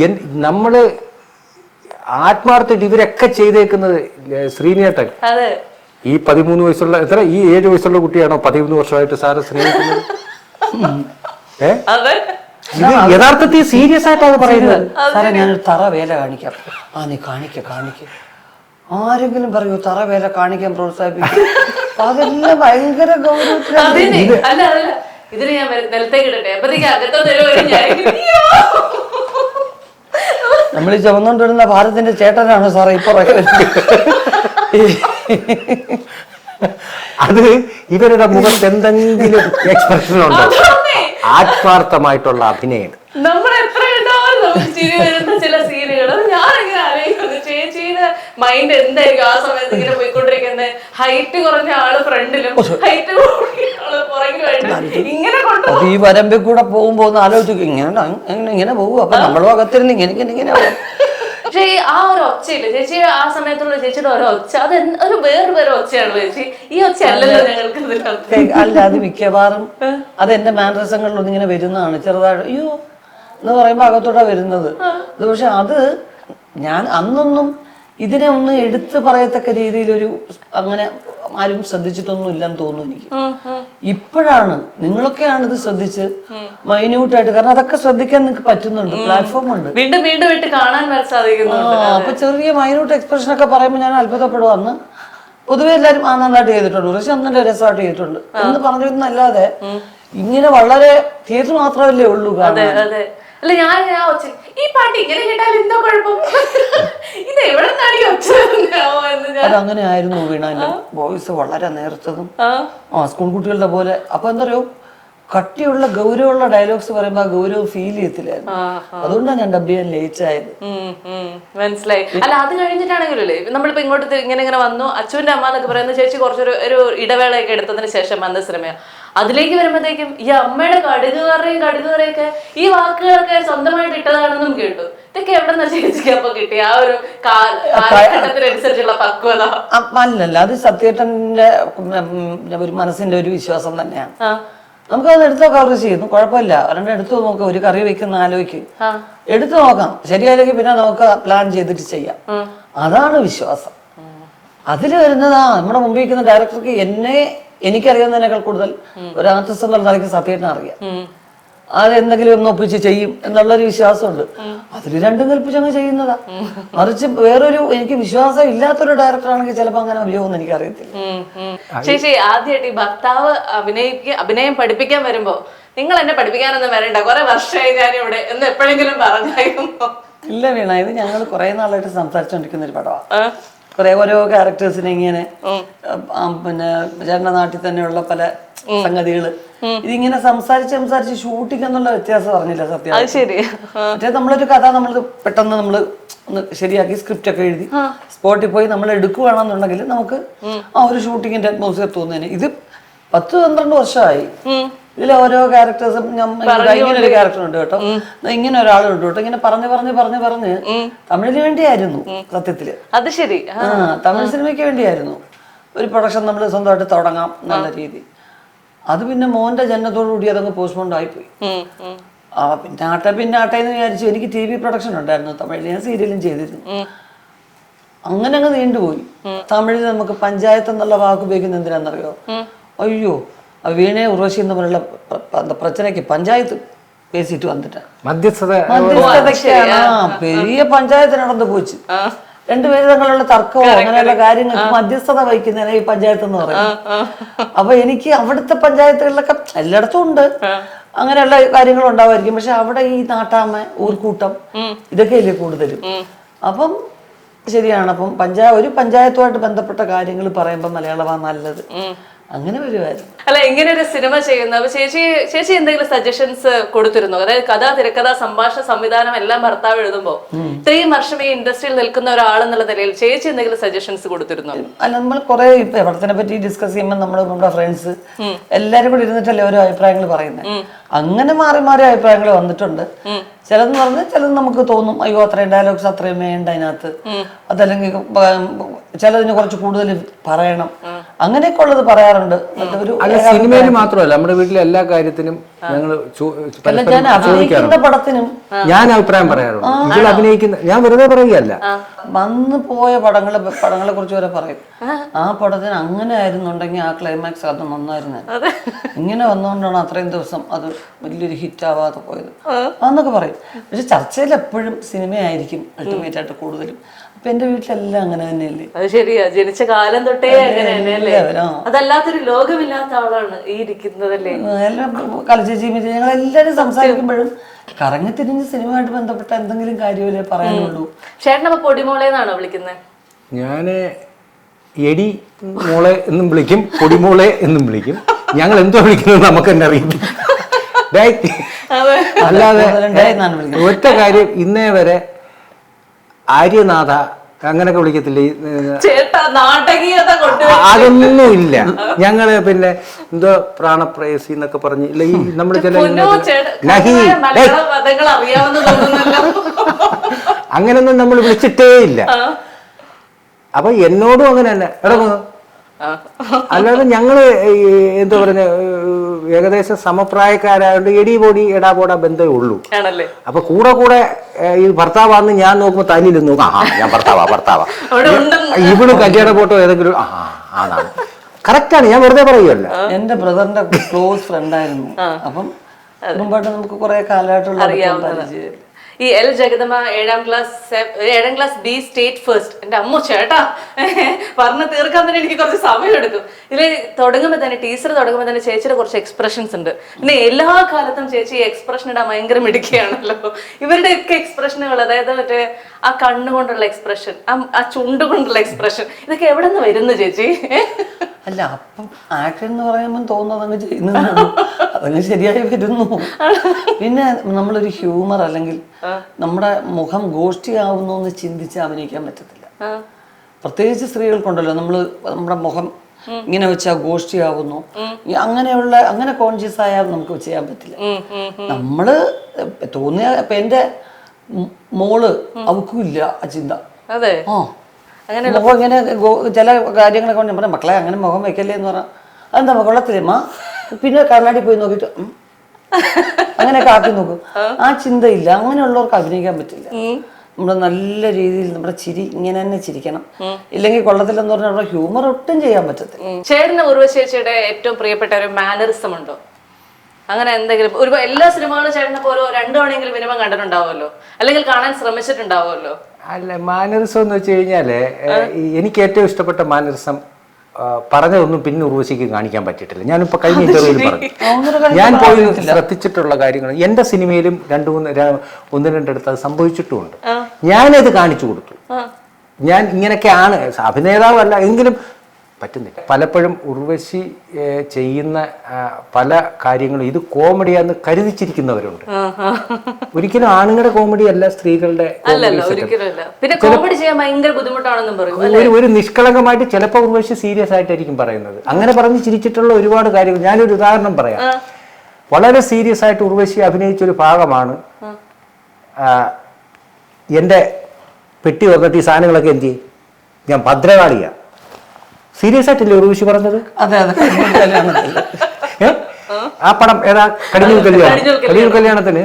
നമ്മൾ നമ്മൾ ആത്മാർത്ഥമായിട്ട് ഇവരൊക്കെ ചെയ്തേക്കുന്നത് ശ്രീനേട്ടൻ അതെ. ഈ പതിമൂന്ന് വയസ്സുള്ള എത്ര ഈ ഏഴ് വയസ്സുള്ള കുട്ടിയാണോ പതിമൂന്ന് വർഷമായിട്ട് സാറ് സ്നേഹിക്കുന്നത്? ഏ? അതെ. ഇത് യഥാർത്ഥത്തിൽ സീരിയസ് ആയിട്ടാണ് പറയുന്നത്. സാറേ ഞാൻ തറ വേല കാണിക്കാം. ആ നീ കാണിക്ക കാണിക്ക. ആരെങ്കിലും പറയൂ തറ വേല കാണിക്കാൻ പ്രോത്സാഹിപ്പിക്കും. അതെല്ലാം ഭയങ്കര ഗൗരവത്തിലാണ്. ഇതിന് ഞാൻ നിലത്തേക്ക് ഇടട്ടെ. അപ്പത്തേക്ക് അകത്തോട്ട്. നമ്മൾ ഈ ചുമന്നുകൊണ്ടിരുന്ന ഭാരതത്തിന്റെ ചേട്ടനാണ് സാറേ ഇപ്പൊ അത് ഇവരുടെ മുഖത്ത് എന്തെങ്കിലും എക്സ്പ്രഷൻ ഉണ്ടോ? ആത്മാർത്ഥമായിട്ടുള്ള അഭിനയം. നമ്മൾ എത്ര ചില സീനുകൾ ഞാനിങ്ങനെ ആലോചിക്കുന്നു ചേച്ചിയുടെ മൈൻഡ് എന്തായിരിക്കും ആ സമയത്ത് ഇങ്ങനെ പോയിക്കൊണ്ടിരിക്കുന്നത് ഹൈറ്റ് കുറഞ്ഞ ആൾ ഫ്രണ്ടിലും ഹൈറ്റ് കൂടിയ ആൾ പുറകിലുമായിട്ട് ഇങ്ങനെ കൊണ്ടു ഈ വരമ്പിൽ കൂടെ പോകുമ്പോ ഒന്ന് ആലോചിക്കും ഇങ്ങനെ ഇങ്ങനെ ഇങ്ങനെ പോകും. അപ്പൊ നമ്മളും അകത്തിരുന്ന് ഇങ്ങനെ ഇങ്ങനെ ഇങ്ങനെ. പക്ഷേ ആ ഒരു ഒച്ചയില്ല? ചേച്ചി ആ സമയത്തുള്ള ചേച്ചിയുടെ ഒരു ഒച്ച. അത് ഒരു വേറെ വേറെ ഒച്ചയാണ് ചേച്ചി. ഈ ഒച്ച അല്ലല്ലോ ഞങ്ങൾക്ക് അല്ല അത് മിക്കവാറും അത് എന്റെ മാനറിസങ്ങളിലൊന്നും ഇങ്ങനെ വരുന്നതാണ്. ചെറുതായിട്ട് അയ്യോ എന്ന് പറയുമ്പോൾ അകത്തോട്ടാ വരുന്നത്. പക്ഷെ അത് ഞാൻ അന്നൊന്നും ഇതിനെ ഒന്ന് എടുത്തു പറയത്തക്ക രീതിയിലൊരു അങ്ങനെ ആരും ശ്രദ്ധിച്ചിട്ടൊന്നും ഇല്ലെന്ന് തോന്നുന്നു എനിക്ക്. ഇപ്പോഴാണ് നിങ്ങളൊക്കെയാണ് ഇത് ശ്രദ്ധിച്ച് മൈന്യൂട്ടായിട്ട് കാരണം അതൊക്കെ ശ്രദ്ധിക്കാൻ നിങ്ങൾക്ക് പറ്റുന്നുണ്ട് പ്ലാറ്റ്ഫോം ഉണ്ട്. വീണ്ടും വീണ്ടും ഇട്ട് കാണാൻ സാധിക്കുന്നുണ്ട്. അപ്പൊ ചെറിയ മൈന്യൂട്ട് എക്സ്പ്രഷൻ ഒക്കെ പറയുമ്പോൾ ഞാൻ അത്ഭുതപ്പെടും അന്ന് പൊതുവെ എല്ലാവരും ആ നന്നായിട്ട് ചെയ്തിട്ടുണ്ട്. പക്ഷെ അന്നെ രസമായിട്ട് ചെയ്തിട്ടുണ്ട്. എന്ന് പറഞ്ഞിരുന്നല്ലാതെ ഇങ്ങനെ വളരെ തിയേറ്റർ മാത്രമല്ലേ ഉള്ളൂ കാരണം അല്ല ഞാൻ ഞാൻ ഒച്ച ഈ പാട്ട് ഇങ്ങനെ കേട്ടാൽ എന്തോ കുഴപ്പം? ഇത് എവിടെ നിന്നാണ് ഈ ഒച്ച വരുന്നതാവോ ഞാൻ അത് അങ്ങനെ ആയിരുന്നു വീണ എന്റെ വോയിസ് വളരെ നേർത്തതും. ആ. സ്കൂൾ കുട്ടികളുടെ പോലെ. അപ്പൊ എന്താ പറയുക കട്ടിയുള്ള ഗൗരവമുള്ള ഡയലോഗ്സ് പറയുമ്പോൾ ആ ഗൗരവം ഫീൽ ചെയ്യത്തില്ലായിരുന്നു. അതുകൊണ്ടാണ് ഞാൻ ഡബ് ചെയ്യാൻ ഉം. മനസ്സിലായി. അല്ല അത് കഴിഞ്ഞിട്ടാണെങ്കിലല്ലേ നമ്മളിപ്പോ ഇങ്ങോട്ട് ഇങ്ങനെ ഇങ്ങനെ വന്നു. അച്ഛന്റെ അമ്മ എന്നൊക്കെ പറയുന്ന ചേച്ചി കുറച്ചൊരു ഒരു ഇടവേളയൊക്കെ എടുത്തതിന് ശേഷം വന്ന സിനിമ അതിലേക്ക് വരുമ്പോഴത്തേക്കും ഈ അമ്മയുടെ കടുക് പറയും കടുക് കടുകുകറയൊക്കെ ഈ വാക്കുകളൊക്കെ സ്വന്തമായിട്ട് ഇട്ടതാണെന്നും കേട്ടു. ഇതൊക്കെ എവിടെ നിന്ന് ചേച്ചിക്ക് അപ്പൊ കിട്ടിയ ആ ഒരു കാലഘട്ടത്തിനനുസരിച്ചുള്ള പക്വത. അല്ലല്ല അത് സത്യേട്ടന്റെ ഒരു മനസ്സിന്റെ ഒരു വിശ്വാസം തന്നെയാണ്. നമുക്ക് നമുക്കത് എടുത്തോ കവർ ചെയ്യുന്നു. കുഴപ്പമില്ല. ഒരെണ്ണം എടുത്തു നോക്കാം. ഒരു കറി വെക്കുന്ന ആലോചിക്ക് എടുത്തു നോക്കാം. ശരിയായില്ലെങ്കിൽ പിന്നെ നമുക്ക് പ്ലാൻ ചെയ്തിട്ട് ചെയ്യാം. അതാണ് വിശ്വാസം. അതിൽ വരുന്നതാ നമ്മുടെ മുമ്പിൽ നിൽക്കുന്ന ഡയറക്ടർക്ക് എന്നെ എനിക്കറിയാവുന്നതിനേക്കാൾ കൂടുതൽ ഒരു ആർട്ടിസ്റ്റ് എന്നുള്ള നിലയ്ക്ക് സത്യേട്ടനെ അറിയാം. അത് എന്തെങ്കിലും ഒന്ന് ഒപ്പിച്ച് ചെയ്യും എന്നുള്ളൊരു വിശ്വാസമുണ്ട്. അതിൽ രണ്ടും കൽപ്പിച്ച് അങ്ങ് ചെയ്യുന്നതാ. മറിച്ച് വേറൊരു എനിക്ക് വിശ്വാസം ഇല്ലാത്തൊരു ഡയറക്ടർ ആണെങ്കിൽ ചിലപ്പോൾ അങ്ങനെ അഭിയോഗം എനിക്ക് അറിയത്തില്ല. ചേച്ചി ആദ്യമായിട്ട് ഈ ഭർത്താവ് അഭിനയിക്കുക അഭിനയം പഠിപ്പിക്കാൻ വരുമ്പോ നിങ്ങൾ എന്നെ പഠിപ്പിക്കാനൊന്നും വരണ്ട. കുറെ വർഷമായി ഞാൻ ഇവിടെ എന്ന് എപ്പോഴെങ്കിലും പറഞ്ഞായിരുന്നു? ഇല്ല വീണ. ഇത് ഞങ്ങൾ കുറെ നാളായിട്ട് സംസാരിച്ചുകൊണ്ടിരിക്കുന്ന ഒരു പടമാണ് കുറെ ഓരോ ക്യാരക്ടേഴ്സിനെ ഇങ്ങനെ പിന്നെ ചേട്ടന്റെ നാട്ടിൽ തന്നെയുള്ള പല സംഗതികൾ. ഇതിങ്ങനെ സംസാരിച്ച് സംസാരിച്ച് ഷൂട്ടിംഗ് എന്നുള്ള വ്യത്യാസം പറഞ്ഞില്ല സത്യം. അത് ശരി. മറ്റേ നമ്മളൊരു കഥ നമ്മൾ പെട്ടെന്ന് നമ്മൾ ഒന്ന് ശരിയാക്കി സ്ക്രിപ്റ്റ് ഒക്കെ എഴുതി സ്പോട്ടിൽ പോയി നമ്മൾ എടുക്കുകയാണെന്നുണ്ടെങ്കിൽ നമുക്ക് ആ ഒരു ഷൂട്ടിങ്ങിന്റെ അറ്റ്മോസ്ഫിയർ തോന്നുന്നതിന്. ഇത് പത്ത് പന്ത്രണ്ട് വർഷമായി. ഇതിൽ ഓരോ ക്യാരക്ടേഴ്സും ഇങ്ങനെ ഒരു ക്യാരക്ടർ ഉണ്ട് കേട്ടോ. ഇങ്ങനെ ഒരാളുണ്ട് കേട്ടോ. ഇങ്ങനെ പറഞ്ഞു പറഞ്ഞു പറഞ്ഞു പറഞ്ഞ് തമിഴിന് വേണ്ടിയായിരുന്നു സത്യത്തിൽ. അത് ശരി. ആ. തമിഴ് സിനിമയ്ക്ക് വേണ്ടിയായിരുന്നു. ഒരു പ്രൊഡക്ഷൻ നമ്മൾ സ്വന്തമായിട്ട് തുടങ്ങാം നല്ല രീതി. അത് പിന്നെ മോന്റെ ജനനത്തോടുകൂടി അതങ്ങ് പോസ്റ്റ്പോണ്ട് ആയിപ്പോയി. ആ പിന്നെ ആട്ടെ പിന്നെ ആട്ടെ എന്ന് വിചാരിച്ചു. എനിക്ക് ടി വി പ്രൊഡക്ഷൻ ഉണ്ടായിരുന്നു. തമിഴിൽ ഞാൻ സീരിയലും ചെയ്തിരുന്നു. അങ്ങനെ അങ്ങ് നീണ്ടുപോയി. തമിഴിൽ നമുക്ക് പഞ്ചായത്ത് എന്നുള്ള വാക്ക് ഉപയോഗിക്കുന്ന എന്തിനാണെന്നറിയോ? അയ്യോ വീണേ ഉറവശി എന്ന് പറഞ്ഞുള്ള പ്രച്ചനയ്ക്ക് പഞ്ചായത്ത് പേസിറ്റ് வந்துட்டேன் പെരിയ പഞ്ചായത്ത് നടന്നു പോച്ചു രണ്ടുപേരും തങ്ങളുള്ള തർക്കമോ അങ്ങനെയുള്ള കാര്യങ്ങൾക്ക് മധ്യസ്ഥത വഹിക്കുന്നതിനെ ഈ പഞ്ചായത്ത് എന്ന് പറയും അപ്പൊ എനിക്ക് അവിടുത്തെ പഞ്ചായത്തുകളിലൊക്കെ എല്ലായിടത്തും ഉണ്ട്. അങ്ങനെയുള്ള കാര്യങ്ങൾ ഉണ്ടാവുമായിരിക്കും പക്ഷെ അവിടെ ഈ നാട്ടാമ ഊർക്കൂട്ടം ഇതൊക്കെയല്ലേ കൂടുതലും. അപ്പം ശരിയാണ്. അപ്പം പഞ്ചായ ഒരു പഞ്ചായത്തുമായിട്ട് ബന്ധപ്പെട്ട കാര്യങ്ങൾ പറയുമ്പോൾ മലയാളമാണ് നല്ലത്. അങ്ങനെ വരുമായിരുന്നു അല്ല ഇങ്ങനെ ഒരു സിനിമ ചെയ്യുന്നു അപ്പൊ ചേച്ചി ചേച്ചി എന്തെങ്കിലും സജഷൻസ് കൊടുത്തിരുന്നു? അതായത് കഥ തിരക്കഥ സംഭാഷണ സംവിധാനം എല്ലാം ഭർത്താവ് എഴുതുമ്പോ ഇത്രയും വർഷം ഈ ഇൻഡസ്ട്രിയിൽ നിൽക്കുന്ന ഒരാൾ ഒരാളെന്നുള്ള നിലയിൽ ചേച്ചി എന്തെങ്കിലും സജഷൻസ് കൊടുത്തിരുന്നു? അല്ല നമ്മൾ കുറെ ഇപ്പൊ പടത്തിനെ പറ്റി ഡിസ്കസ് ചെയ്യുമ്പോൾ നമ്മൾ നമ്മുടെ ഫ്രണ്ട്സ് എല്ലാരും കൂടി ഇരുന്നിട്ടല്ലേ ഓരോ അഭിപ്രായങ്ങൾ പറയുന്നത് അങ്ങനെ മാറി മാറി അഭിപ്രായങ്ങൾ വന്നിട്ടുണ്ട്. ചിലതെന്ന് പറഞ്ഞാൽ ചിലത് നമുക്ക് തോന്നും അയ്യോ അത്രയും ഡയലോഗ്സ് അത്രയും വേണ്ട അതിനകത്ത്. അതല്ലെങ്കിൽ ചിലതിന് കുറച്ച് കൂടുതൽ പറയണം. അങ്ങനെയൊക്കെ ഉള്ളത് പറയാറുണ്ട്. ഒരു സിനിമയിൽ മാത്രമല്ല നമ്മുടെ വീട്ടിലെ എല്ലാ കാര്യത്തിനും ഞങ്ങൾ പടത്തിനും ഞാൻ അഭിപ്രായം പറയാറുണ്ട് ഇതിൽ അഭിനയിക്കുന്ന ഞാൻ വെറുതെ പറയുകയല്ല. വന്നു പോയ പടങ്ങളെ പടങ്ങളെ കുറിച്ച് വരെ പറയും. ആ. പടത്തിന് അങ്ങനെ ആയിരുന്നുണ്ടെങ്കിൽ ആ ക്ലൈമാക്സ് അത് നന്നായിരുന്നു. ഇങ്ങനെ വന്നുകൊണ്ടാണ് അത്രയും ദിവസം അത് വലിയൊരു ഹിറ്റ് ആവാതെ പോയത്. അന്നൊക്കെ പറയും. പക്ഷെ ചർച്ചയിൽ എപ്പോഴും സിനിമയായിരിക്കും അൾട്ടിമേറ്റ് ആയിട്ട് കൂടുതലും. എന്റെ വീട്ടിലെല്ലാം അങ്ങനെ തന്നെയല്ലേ അത് ശരിയാ ജനിച്ച കാലം തൊട്ടേ അങ്ങനെ തന്നെയല്ലേ. അതല്ലാത്തൊരു ലോകമില്ലാത്ത ആളാണ് ഈ ഇരിക്കുന്നതല്ലേ എല്ലാം ജീവിച്ച് ഞങ്ങൾ എല്ലാരും സംസാരിക്കുമ്പോഴും കറങ്ങി തിരിഞ്ഞ് സിനിമയായിട്ട് ബന്ധപ്പെട്ട എന്തെങ്കിലും കാര്യമല്ലേ പറയാനുള്ളൂ ചേട്ടനപ്പ പൊടിമോളേന്നാണോ വിളിക്കുന്നത് ഞാൻ എടി മോളെ എന്നും വിളിക്കും പൊടിമോളെ എന്നും വിളിക്കും ഞങ്ങൾ എന്തോ വിളിക്കുന്നത് നമുക്ക് തന്നെ അറിയില്ല അല്ലാതെ ഒറ്റ കാര്യം ഇന്നേ വരെ ആര്യനാഥ അങ്ങനെയൊക്കെ വിളിക്കത്തില്ലേ? അതൊന്നും ഇല്ല ഞങ്ങൾ പിന്നെ എന്തോ പ്രാണപ്രേയസി എന്നൊക്കെ പറഞ്ഞ് ഇല്ല ഈ നമ്മൾ ചില അങ്ങനെയൊന്നും നമ്മൾ വിളിച്ചിട്ടേ ഇല്ല അപ്പൊ എന്നോടും അങ്ങനെ തന്നെ എടാ മോ, അല്ലാതെ ഞങ്ങൾ ഈ എന്താ പറയുക ഏകദേശം സമപ്രായക്കാരായതുകൊണ്ട് എടി പൊടി എടാ പോടാ ബന്ധമേ ഉള്ളൂ. ആണല്ലേ? അപ്പൊ കൂടെ കൂടെ ഈ ഭർത്താവാന്ന് ഞാൻ നോക്കുമ്പോ തല്ലിൽ നോക്കാം ആ ഞാൻ ഭർത്താവാ ഭർത്താവാ. ഇവിടെ. ഇവൾ കല്യാണ ഫോട്ടോ ഏതെങ്കിലും ആ ആണാണ് കറക്റ്റാണ് ഞാൻ വെറുതെ പറയുമല്ല എന്റെ ബ്രദറിന്റെ ക്ലോസ് ഫ്രണ്ട് ആയിരുന്നു അപ്പം മുമ്പായിട്ട് നമുക്ക് കുറെ കാലമായിട്ടുള്ള. ഈ എൽ ജഗദമ്മ ഏഴാം ക്ലാസ് ഏഴാം ക്ലാസ് ബി സ്റ്റേറ്റ് ഫസ്റ്റ് എന്റെ അമ്മ ചേട്ടാ. പറഞ്ഞ് തീർക്കാൻ തന്നെ എനിക്ക് കുറച്ച് സമയം എടുക്കും ഇതിൽ തുടങ്ങുമ്പോൾ തന്നെ ടീച്ചർ തുടങ്ങുമ്പോൾ തന്നെ ചേച്ചിയുടെ കുറച്ച് എക്സ്പ്രഷൻസ് ഉണ്ട്. പിന്നെ എല്ലാ കാലത്തും ചേച്ചി ഈ എക്സ്പ്രഷൻ ഇടാൻ ഭയങ്കര മിടുക്കിയാണല്ലോ. ഇവരുടെ ഒക്കെ എക്സ്പ്രഷനുകൾ അതായത് മറ്റേ ആ കണ്ണുകൊണ്ടുള്ള എക്സ്പ്രഷൻ ആ ചുണ്ട് കൊണ്ടുള്ള എക്സ്പ്രഷൻ ഇതൊക്കെ എവിടെ നിന്ന് വരുന്നു ചേച്ചി? അല്ല അപ്പം ആക്ഷൻ എന്ന് പറയുമ്പോൾ തോന്നുന്നത് അങ്ങ് ചെയ്യുന്നതാണ്. അതങ്ങ് ശരിയായി വരുന്നു പിന്നെ നമ്മളൊരു ഹ്യൂമർ അല്ലെങ്കിൽ നമ്മുടെ മുഖം ഗോഷ്ടിയാവുന്നു എന്ന് ചിന്തിച്ച് അഭിനയിക്കാൻ പറ്റത്തില്ല. പ്രത്യേകിച്ച് സ്ത്രീകൾക്കുണ്ടല്ലോ നമ്മൾ നമ്മുടെ മുഖം ഇങ്ങനെ വെച്ചാൽ ഗോഷ്ടിയാവുന്നു. അങ്ങനെയുള്ള അങ്ങനെ കോൺഷ്യസ് ആയാൽ നമുക്ക് ചെയ്യാൻ പറ്റില്ല. നമ്മൾ തോന്നിയ ഇപ്പൊ എന്റെ മോൾ അവക്കുമില്ല ആ ചിന്ത. അതെ. ആ. മുഖം ഇങ്ങനെ ചില കാര്യങ്ങളൊക്കെ ഞാൻ മക്കളെ അങ്ങനെ മുഖം വെക്കല്ലേ എന്ന് പറഞ്ഞാൽ അതെന്താ കൊള്ളത്തില്ലേ മാ? പിന്നെ കണ്ണാടി പോയി നോക്കിട്ട് അങ്ങനെ അങ്ങനെയൊക്കെ ആക്കി നോക്കും. ആ. ചിന്തയില്ല. അങ്ങനെയുള്ളവർക്ക് അഭിനയിക്കാൻ പറ്റില്ല. നമ്മൾ നല്ല രീതിയിൽ നമ്മുടെ ചിരി ഇങ്ങനെ തന്നെ ചിരിക്കണം. ഇല്ലെങ്കിൽ കൊള്ളത്തില്ലെന്ന് പറഞ്ഞാൽ നമ്മുടെ ഹ്യൂമർ ഒട്ടും ചെയ്യാൻ പറ്റത്തില്ല. ചേട്ടന് ഉർവശേച്ചിയുടെ ഏറ്റവും പ്രിയപ്പെട്ട ഒരു മാനറിസം ഉണ്ടോ? അങ്ങനെ എന്തെങ്കിലും ഒരു എല്ലാ സിനിമകളും ചേട്ടനെ പോലെ രണ്ടു തവണയെങ്കിലും മിനിമം കണ്ടിട്ടുണ്ടാവുമല്ലോ? അല്ലെങ്കിൽ കാണാൻ ശ്രമിച്ചിട്ടുണ്ടാവുമല്ലോ? അല്ല മാനറിസം എന്ന് വെച്ച് കഴിഞ്ഞാൽ എനിക്ക് ഏറ്റവും ഇഷ്ടപ്പെട്ട മാനറിസം പറഞ്ഞതൊന്നും പിന്നെ ഉർവശിക്ക് കാണിക്കാൻ പറ്റിയിട്ടില്ല. ഞാനിപ്പോൾ കഴിഞ്ഞ ഇന്റർവ്യൂവിൽ പറഞ്ഞു. ഞാൻ പോയി ശ്രദ്ധിച്ചിട്ടുള്ള കാര്യങ്ങൾ എന്റെ സിനിമയിലും രണ്ട് മൂന്ന് ഒന്ന് രണ്ടിടത്ത് അത് സംഭവിച്ചിട്ടുമുണ്ട്. ഞാനത് കാണിച്ചു കൊടുത്തു. ഞാൻ ഇങ്ങനെയൊക്കെയാണ് അഭിനേതാവല്ല എങ്കിലും പറ്റുന്നില്ല. പലപ്പോഴും ഉർവശി ചെയ്യുന്ന പല കാര്യങ്ങളും ഇത് കോമഡിയാന്ന് കരുതിച്ചിരിക്കുന്നവരുണ്ട്. ഒരിക്കലും ആണുങ്ങളുടെ കോമഡി അല്ല സ്ത്രീകളുടെ ഒരു ഒരു നിഷ്കളങ്കമായിട്ട് ചിലപ്പോൾ ഉർവശി സീരിയസ് ആയിട്ടായിരിക്കും പറയുന്നത്. അങ്ങനെ പറഞ്ഞ് ചിരിച്ചിട്ടുള്ള ഒരുപാട് കാര്യങ്ങൾ ഞാനൊരു ഉദാഹരണം പറയാം. വളരെ സീരിയസ് ആയിട്ട് ഉർവശി അഭിനയിച്ച ഒരു ഭാഗമാണ് എന്റെ എന്റെ പെട്ടി വന്നിട്ട് ഈ സാധനങ്ങളൊക്കെ എന്ത് ചെയ്യും? ഞാൻ ഭദ്രകാളിയാ. സീരിയസ് ആയിട്ടല്ലേ ഉർവശി പറഞ്ഞത്? അതെ അതെ? ആ പടം ഏതാ? കടിഞ്ഞൂൽ കല്യാണം. കടിഞ്ഞൂൽ കല്യാണത്തിന്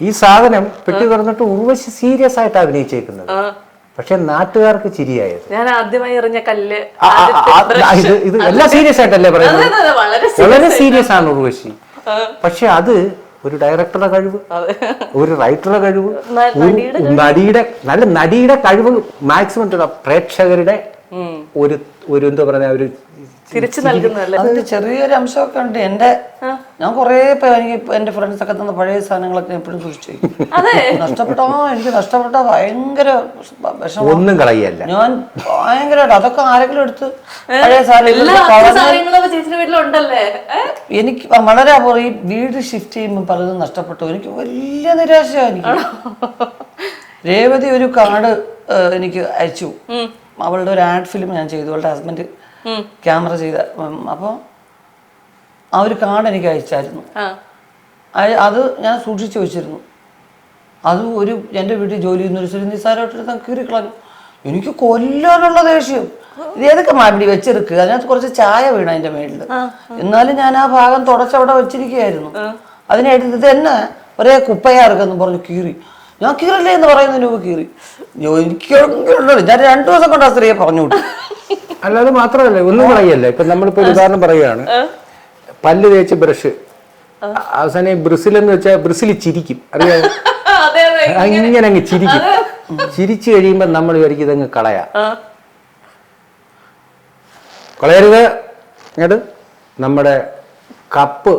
ഈ സാധനം പെട്ടി തുറന്നിട്ട് ഉർവശി സീരിയസ് ആയിട്ട് അഭിനയിച്ചേക്കുന്നത്. പക്ഷെ നാട്ടുകാർക്ക് ചിരിയായത്. ഞാൻ ആദ്യമായി എറിഞ്ഞ കല്ല് ഇത് ഇത് എല്ലാം സീരിയസ് ആയിട്ടല്ലേ പറയുന്നത്? വളരെ സീരിയസ് ആണ് ഉർവശി. പക്ഷെ അത് ഒരു ഡയറക്ടറുടെ കഴിവ് ഒരു റൈറ്ററുടെ കഴിവ് നടിയുടെ നല്ല നടിയുടെ കഴിവ് മാക്സിമം പ്രേക്ഷകരുടെ ഒരു ഒരു എന്താ പറയുക ഒരു തിരിച്ചു അതിൽ ചെറിയൊരു അംശമൊക്കെ ഉണ്ട്. എന്റെ ഞാൻ കൊറേ എനിക്ക് എന്റെ ഫ്രണ്ട്സ് ഒക്കെ തന്ന പഴയ സാധനങ്ങളൊക്കെ എപ്പോഴും സൂക്ഷിച്ചു അതെ. നഷ്ടപ്പെട്ടോ? എനിക്ക് നഷ്ടപ്പെട്ട? ഭയങ്കര വിഷമം. ഒന്നും കളയല്ല. ഞാൻ ഭയങ്കരമായിട്ട് അതൊക്കെ ആരെങ്കിലും എടുത്ത് പഴയ സാധനം എല്ലാ സാധനങ്ങളും വീട്ടിലുണ്ടല്ലേ എനിക്ക് വളരെ അപൂർവം ഈ വീട് ഷിഫ്റ്റ് ചെയ്യുമ്പോൾ പലതും നഷ്ടപ്പെട്ടു. എനിക്ക് വലിയ നിരാശയാണ് എനിക്ക്. രേവതി ഒരു കാർഡ് എനിക്ക് അയച്ചു. അവളുടെ ഒരു ആഡ് ഫിലിം ഞാൻ ചെയ്തു. അവളുടെ ഹസ്ബൻഡ് ക്യാമറ ചെയ്ത അപ്പോൾ ആ ഒരു കാർഡ് എനിക്ക് അയച്ചായിരുന്നു. അത് ഞാൻ സൂക്ഷിച്ചു വെച്ചിരുന്നു. അത് ഒരു എന്റെ വീട്ടിൽ ജോലി ചെയ്യുന്ന ഒരു സ്ഥലം നിസ്സാരമായിട്ട് കീറി കളഞ്ഞു. എനിക്ക് കൊല്ലാനുള്ള ദേഷ്യം. ഇത് ഏതൊക്കെ മാപിടി വെച്ചെടുക്കുക അതിനകത്ത് കുറച്ച് ചായ വീണ അതിന്റെ മേളിൽ എന്നാലും ഞാൻ ആ ഭാഗം തുടച്ചവിടെ വെച്ചിരിക്കുകയായിരുന്നു. അതിനായിട്ട് ഇത് തന്നെ ഒരേ കുപ്പയാർക്കെന്ന് പറഞ്ഞ് കീറി. ഞാൻ കീറില്ലേ എന്ന് പറയുന്ന രൂപ കീറി. എനിക്ക് ഞാൻ രണ്ടു ദിവസം കൊണ്ട് ആ സ്ത്രീയെ പറഞ്ഞു വിട്ടു. അല്ലാതെ മാത്രമല്ല ഒന്നും പറയല്ലേ. ഇപ്പൊ നമ്മളിപ്പോ ഒരു ഉദാഹരണം പറയുകയാണ്. പല്ല് തേച്ച് ബ്രഷ്. അവസാനം ബ്രസിൽ എന്ന് വെച്ചാൽ ബ്രസിൽ ചിരിക്കും. അറിയാം അതെ അതെ ഇങ്ങനെ. അങ്ങ് ചിരിക്കും. ചിരിച്ചു കഴിയുമ്പോ നമ്മൾ വിചാരിക്കും ഇതങ്ങ് കളയാ. കളയരുത്. എന്നിട്ട് നമ്മുടെ കപ്പ്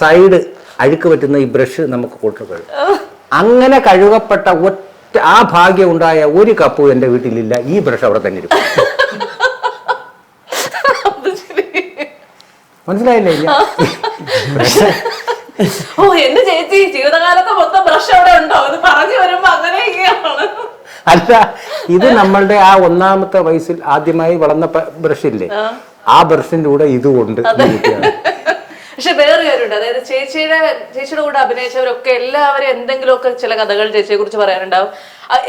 സൈഡ് അഴുക്ക് പറ്റുന്ന ഈ ബ്രഷ് നമുക്ക് കൊണ്ടു കഴുകും. അങ്ങനെ കഴുകപ്പെട്ട ഒറ്റ ആ ഭാഗ്യം ഉണ്ടായ ഒരു കപ്പും എന്റെ വീട്ടിലില്ല. ഈ ബ്രഷ് അവിടെ തന്നെ ഇരിക്കും. മനസ്സിലായില്ലേ? ഓ എന്റെ ചേച്ചി ജീവിതകാലത്തെ മൊത്തം ബ്രഷ് അവിടെ ഉണ്ടോ? അത് പറഞ്ഞു വരുമ്പോ അങ്ങനെയൊക്കെയാണ് അല്ല ഇത് നമ്മളുടെ ആ ഒന്നാമത്തെ വയസ്സിൽ ആദ്യമായി വളർന്ന ബ്രഷ് ഇല്ലേ ആ. ബ്രഷിന്റെ കൂടെ ഇതുകൊണ്ട്. പക്ഷെ വേറെ കാര്യമുണ്ട്. അതായത് ചേച്ചിയുടെ ചേച്ചിയുടെ കൂടെ അഭിനയിച്ചവരൊക്കെ എല്ലാവരും എന്തെങ്കിലുമൊക്കെ ചില കഥകൾ ചേച്ചിയെ കുറിച്ച് പറയാനുണ്ടാവും.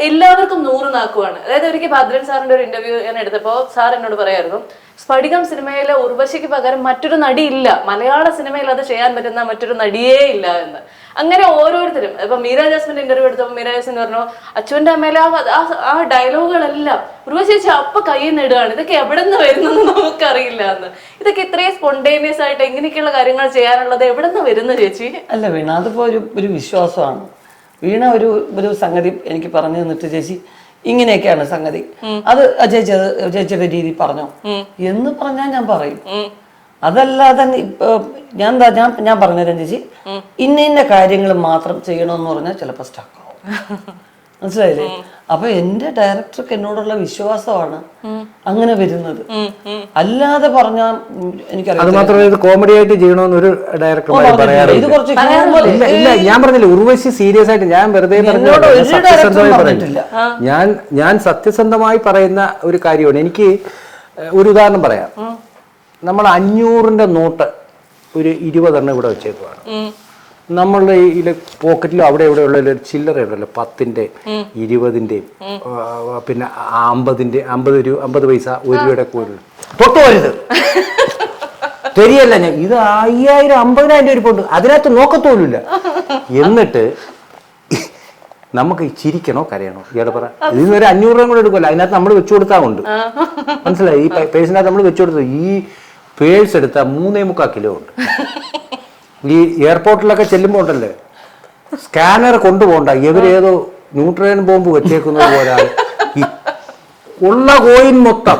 എല്ലാവർക്കും നൂറ് നാക്കുവാണ്. അതായത് ഒരിക്കൽ ഭദ്രൻ സാറിന്റെ ഒരു ഇന്റർവ്യൂ ഞാൻ എടുത്തപ്പോൾ സാർ എന്നോട് പറയായിരുന്നു സ്ഫടികം സിനിമയിലെ ഉർവശിക്ക് പകരം മറ്റൊരു നടിയില്ല. മലയാള സിനിമയിൽ അത് ചെയ്യാൻ പറ്റുന്ന മറ്റൊരു നടിയേ ഇല്ല എന്ന്. അങ്ങനെ ഓരോരുത്തരും. ഇപ്പൊ മീര ജാസ്മിന്റെ ഇന്റർവ്യൂ എടുത്തപ്പോൾ മീര ജാസ്മിൻ പറഞ്ഞു അച്ഛന്റെ അമ്മയിലെ ആ ആ- ഡയലോഗുകളെല്ലാം ഉർവശി ചേച്ചി അപ്പൊ കയ്യിൽ നേടുകയാണ് ഇതൊക്കെ എവിടെ നിന്ന് വരുന്നെന്ന് നമുക്കറിയില്ല എന്ന്. ഇതൊക്കെ ഇത്രയും സ്പോണ്ടേനിയസ് ആയിട്ട് എങ്ങനെയൊക്കെയുള്ള കാര്യങ്ങൾ ചെയ്യാനുള്ളത് എവിടെ നിന്ന് വരുന്നു ചേച്ചി? അല്ല വീണ അതിപ്പോ ഒരു ഒരു വിശ്വാസമാണ്. വീണ ഒരു ഒരു സംഗതി എനിക്ക് പറഞ്ഞു തന്നിട്ട് ചേച്ചി ഇങ്ങനെയൊക്കെയാണ് സംഗതി. അത് ചേച്ചി അത് ചേച്ചിയുടെ രീതി പറഞ്ഞോ. എന്ന് പറഞ്ഞാൽ ഞാൻ പറയും. അതല്ലാതെ ഇപ്പൊ ഞാൻ എന്താ ഞാൻ ഞാൻ പറഞ്ഞുതരാം ചേച്ചി. ഇന്ന ഇന്ന കാര്യങ്ങൾ മാത്രം ചെയ്യണമെന്ന് പറഞ്ഞാൽ ചിലപ്പോൾ സ്റ്റക്കാവും മനസ്സിലായില്ലേ? അപ്പൊ എന്റെ ഡയറക്ടർക്ക് എന്നോടുള്ള വിശ്വാസമാണ് അങ്ങനെ വരുന്നത്. അല്ലാതെ പറഞ്ഞാൽ ഇത് കോമഡി ആയിട്ട് ചെയ്യണമെന്ന് ഒരു ഇല്ല ഞാൻ പറഞ്ഞില്ല ഉർവശി സീരിയസ് ആയിട്ട് ഞാൻ വെറുതെ ഞാൻ ഞാൻ സത്യസന്ധമായി പറയുന്ന ഒരു കാര്യമാണ്. എനിക്ക് ഒരു ഉദാഹരണം പറയാം. നമ്മൾ അഞ്ഞൂറിന്റെ നോട്ട് ഒരു ഇരുപതെണ്ണം ഇവിടെ വെച്ചേക്കുവാണ്. നമ്മളുടെ ഈ പോക്കറ്റിലും അവിടെ ഇവിടെ ഉള്ള ഒരു ചില്ലറ ഉണ്ടല്ലോ പത്തിന്റെ ഇരുപതിന്റെയും ആ, പിന്നെ അമ്പതിന്റെ അമ്പത് രൂപ അമ്പത് പൈസ ഒരു രൂപയുടെ കൂടുതൽ തൊട്ട് വരുത് ശരിയല്ല ഞാൻ ഇത് അയ്യായിരം അമ്പതിനായിരം രൂപ ഇരിപ്പുണ്ട്. അതിനകത്ത് നോക്കത്തോലില്ല എന്നിട്ട് നമുക്ക് ചിരിക്കണോ കരയണോ? ഇയാൾ പറ ഇതിന് ഒരു അഞ്ഞൂറ് രൂപ കൂടെ എടുക്കുമല്ലോ. അതിനകത്ത് നമ്മൾ വെച്ചു കൊടുത്താൽ ഉണ്ട് മനസ്സിലായി? ഈ പേഴ്സിനകത്ത് നമ്മൾ വെച്ചു കൊടുത്തു. ഈ പേഴ്സ് എടുത്താൽ മൂന്നേ മുക്കാൽ കിലോ ഉണ്ട്. ഈ എയർപോർട്ടിലൊക്കെ ചെല്ലുമ്പോൾ ഉണ്ടല്ലേ? സ്കാനർ കൊണ്ടുപോകണ്ട. ഇവരേതോ ന്യൂട്രയൻ ബോംബ് വെച്ചേക്കുന്നത് പോലെ ഈ ഉള്ള കോയിൻ മൊത്തം.